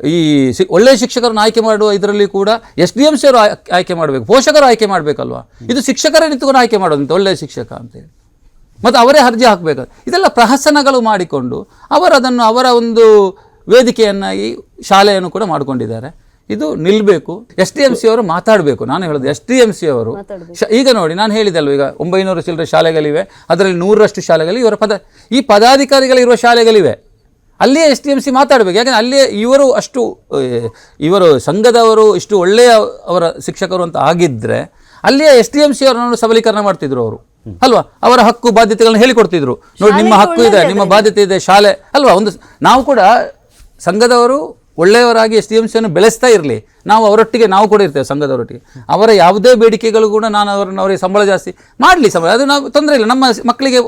S1: ಈ ಶಿ, ಒಳ್ಳೆಯ ಶಿಕ್ಷಕರನ್ನು ಆಯ್ಕೆ ಮಾಡುವ ಇದರಲ್ಲಿ ಕೂಡ ಎಸ್ ಡಿ ಎಂ ಸಿ ಆಯ್ಕೆ ಮಾಡಬೇಕು, ಪೋಷಕರು ಆಯ್ಕೆ ಮಾಡಬೇಕಲ್ವಾ? ಇದು ಶಿಕ್ಷಕರ ನಿಂತುಕೊಂಡು ಆಯ್ಕೆ ಮಾಡೋದಂತೆ ಒಳ್ಳೆಯ ಶಿಕ್ಷಕ ಅಂತೇಳಿ ಮತ್ತು ಅವರೇ ಅರ್ಜಿ ಹಾಕಬೇಕು. ಇದೆಲ್ಲ ಪ್ರಹಸನಗಳು ಮಾಡಿಕೊಂಡು ಅವರದನ್ನು ಅದನ್ನು ಅವರ ಒಂದು ವೇದಿಕೆಯನ್ನಾಗಿ ಶಾಲೆಯನ್ನು ಕೂಡ ಮಾಡಿಕೊಂಡಿದ್ದಾರೆ. ಇದು ನಿಲ್ಲಬೇಕು ಎಸ್ ಡಿ ಎಂ ಸಿ ಅವರು ಮಾತಾಡಬೇಕು. ನಾನು ಹೇಳೋದು ಎಸ್ ಡಿ ಎಂ ಸಿ ಅವರು ಈಗ ನೋಡಿ ನಾನು ಹೇಳಿದಲ್ವ ಈಗ ಒಂಬೈನೂರು ಚಿಲ್ಲರೆ ಶಾಲೆಗಳಿವೆ ಅದರಲ್ಲಿ ನೂರರಷ್ಟು ಶಾಲೆಗಳು ಇವರ ಪದ ಈ ಪದಾಧಿಕಾರಿಗಳಿರುವ ಶಾಲೆಗಳಿವೆ. ಅಲ್ಲಿಯೇ ಎಸ್ ಡಿ ಎಂ ಸಿ ಮಾತಾಡಬೇಕು. ಯಾಕಂದರೆ ಅಲ್ಲಿಯೇ ಇವರು ಅಷ್ಟು ಇವರು ಸಂಘದವರು ಇಷ್ಟು ಒಳ್ಳೆಯ ಅವರ ಶಿಕ್ಷಕರು ಅಂತ ಆಗಿದ್ದರೆ ಅಲ್ಲಿಯೇ ಎಸ್ ಡಿ ಎಂ ಸಿ ಅವರನ್ನು ಸಬಲೀಕರಣ ಮಾಡ್ತಿದ್ರು ಅವರು. ಅಲ್ವಾ? ಅವರ ಹಕ್ಕು ಬಾಧ್ಯತೆಗಳನ್ನ ಹೇಳಿಕೊಡ್ತಿದ್ರು. ನೋಡಿ ನಿಮ್ಮ ಹಕ್ಕು ಇದೆ ನಿಮ್ಮ ಬಾಧ್ಯತೆ ಇದೆ ಶಾಲೆ. ಅಲ್ವಾ? ಒಂದು ನಾವು ಕೂಡ ಸಂಘದವರು ಒಳ್ಳೆಯವರಾಗಿ ಎಸ್ ಟಿ ಎಂ ಸಿಯನ್ನು ಬೆಳೆಸ್ತಾ ಇರಲಿ. ನಾವು ಅವರೊಟ್ಟಿಗೆ ನಾವು ಕೂಡ ಇರ್ತೇವೆ ಸಂಘದವರೊಟ್ಟಿಗೆ. ಅವರ ಯಾವುದೇ ಬೇಡಿಕೆಗಳು ಕೂಡ ನಾನು ಅವರನ್ನು ಅವರಿಗೆ ಸಂಬಳ ಜಾಸ್ತಿ ಮಾಡಲಿ ಸಂಬಳ. ಅದು ನಾವು ತೊಂದರೆ ಇಲ್ಲ. ನಮ್ಮ ಮಕ್ಕಳಿಗೆ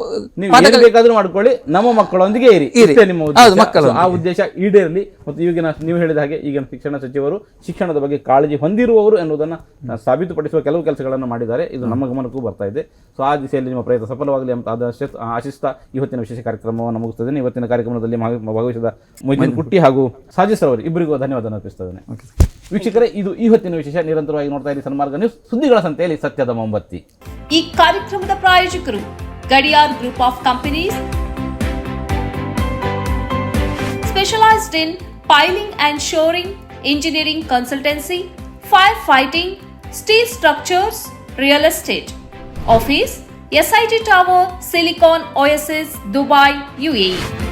S3: ಬೇಕಾದರೂ ಮಾಡ್ಕೊಳ್ಳಿ. ನಮ್ಮ ಮಕ್ಕಳೊಂದಿಗೆ ಇರಿ.
S1: ಇರಿ.
S3: ನಿಮ್ಮ ಮಕ್ಕಳು ಆ ಉದ್ದೇಶ ಈಡೇರಲಿ. ಮತ್ತು ಈಗಿನ ನೀವು ಹೇಳಿದ ಹಾಗೆ ಈಗಿನ ಶಿಕ್ಷಣ ಸಚಿವರು ಶಿಕ್ಷಣದ ಬಗ್ಗೆ ಕಾಳಜಿ ಹೊಂದಿರುವವರು ಎನ್ನುವುದನ್ನು ಸಾಬೀತುಪಡಿಸುವ ಕೆಲವು ಕೆಲಸಗಳನ್ನು ಮಾಡಿದ್ದಾರೆ. ಇದು ನಮ್ಮ ಗಮನಕ್ಕೂ ಬರ್ತಾ ಇದೆ. ಸೊ ಆ ದಿಸೆಯಲ್ಲಿ ನಿಮ್ಮ ಪ್ರಯತ್ನ ಸಫಲವಾಗಲಿ ಅಂತ ಆದರ್ಶ ಆಶಿಸ್ತಾ ಇವತ್ತಿನ ವಿಶೇಷ ಕಾರ್ಯಕ್ರಮವನ್ನು ಮುಗಿಸ್ತೇನೆ ಇವತ್ತಿನ ಕಾರ್ಯಕ್ರಮದಲ್ಲಿ ಭಾಗ- ಭಾಗವಹಿಸಿದ ಮೊಯ್ದೀನ್ ಕುಟ್ಟಿ ಹಾಗೂ ರವರು ಇಬ್ಬರಿಗೂ ಧನ್ಯವಾದ ಅರ್ಪಿಸ್ತೇನೆ ವೀಕ್ಷಕರೇ, ಇದು ಈ ಹೊತ್ತಿನ ವಿಶೇಷ. ನಿರಂತರವಾಗಿ ನೋಡ್ತಾ ಇರಿ ಸನ್ಮಾರ್ಗ ನ್ಯೂಸ್. ಸುದ್ದಿಗಳ ಸಂತೆಯಲ್ಲಿ ಸತ್ಯದ ಮೊಂಬತ್ತಿ.
S4: ಈ ಕಾರ್ಯಕ್ರಮದ ಪ್ರಾಯೋಜಕರು Gadiyar group of companies. Specialized in piling and shoring, engineering consultancy, fire fighting, steel structures, real estate. Office, SIT tower Silicon Oasis Dubai UAE.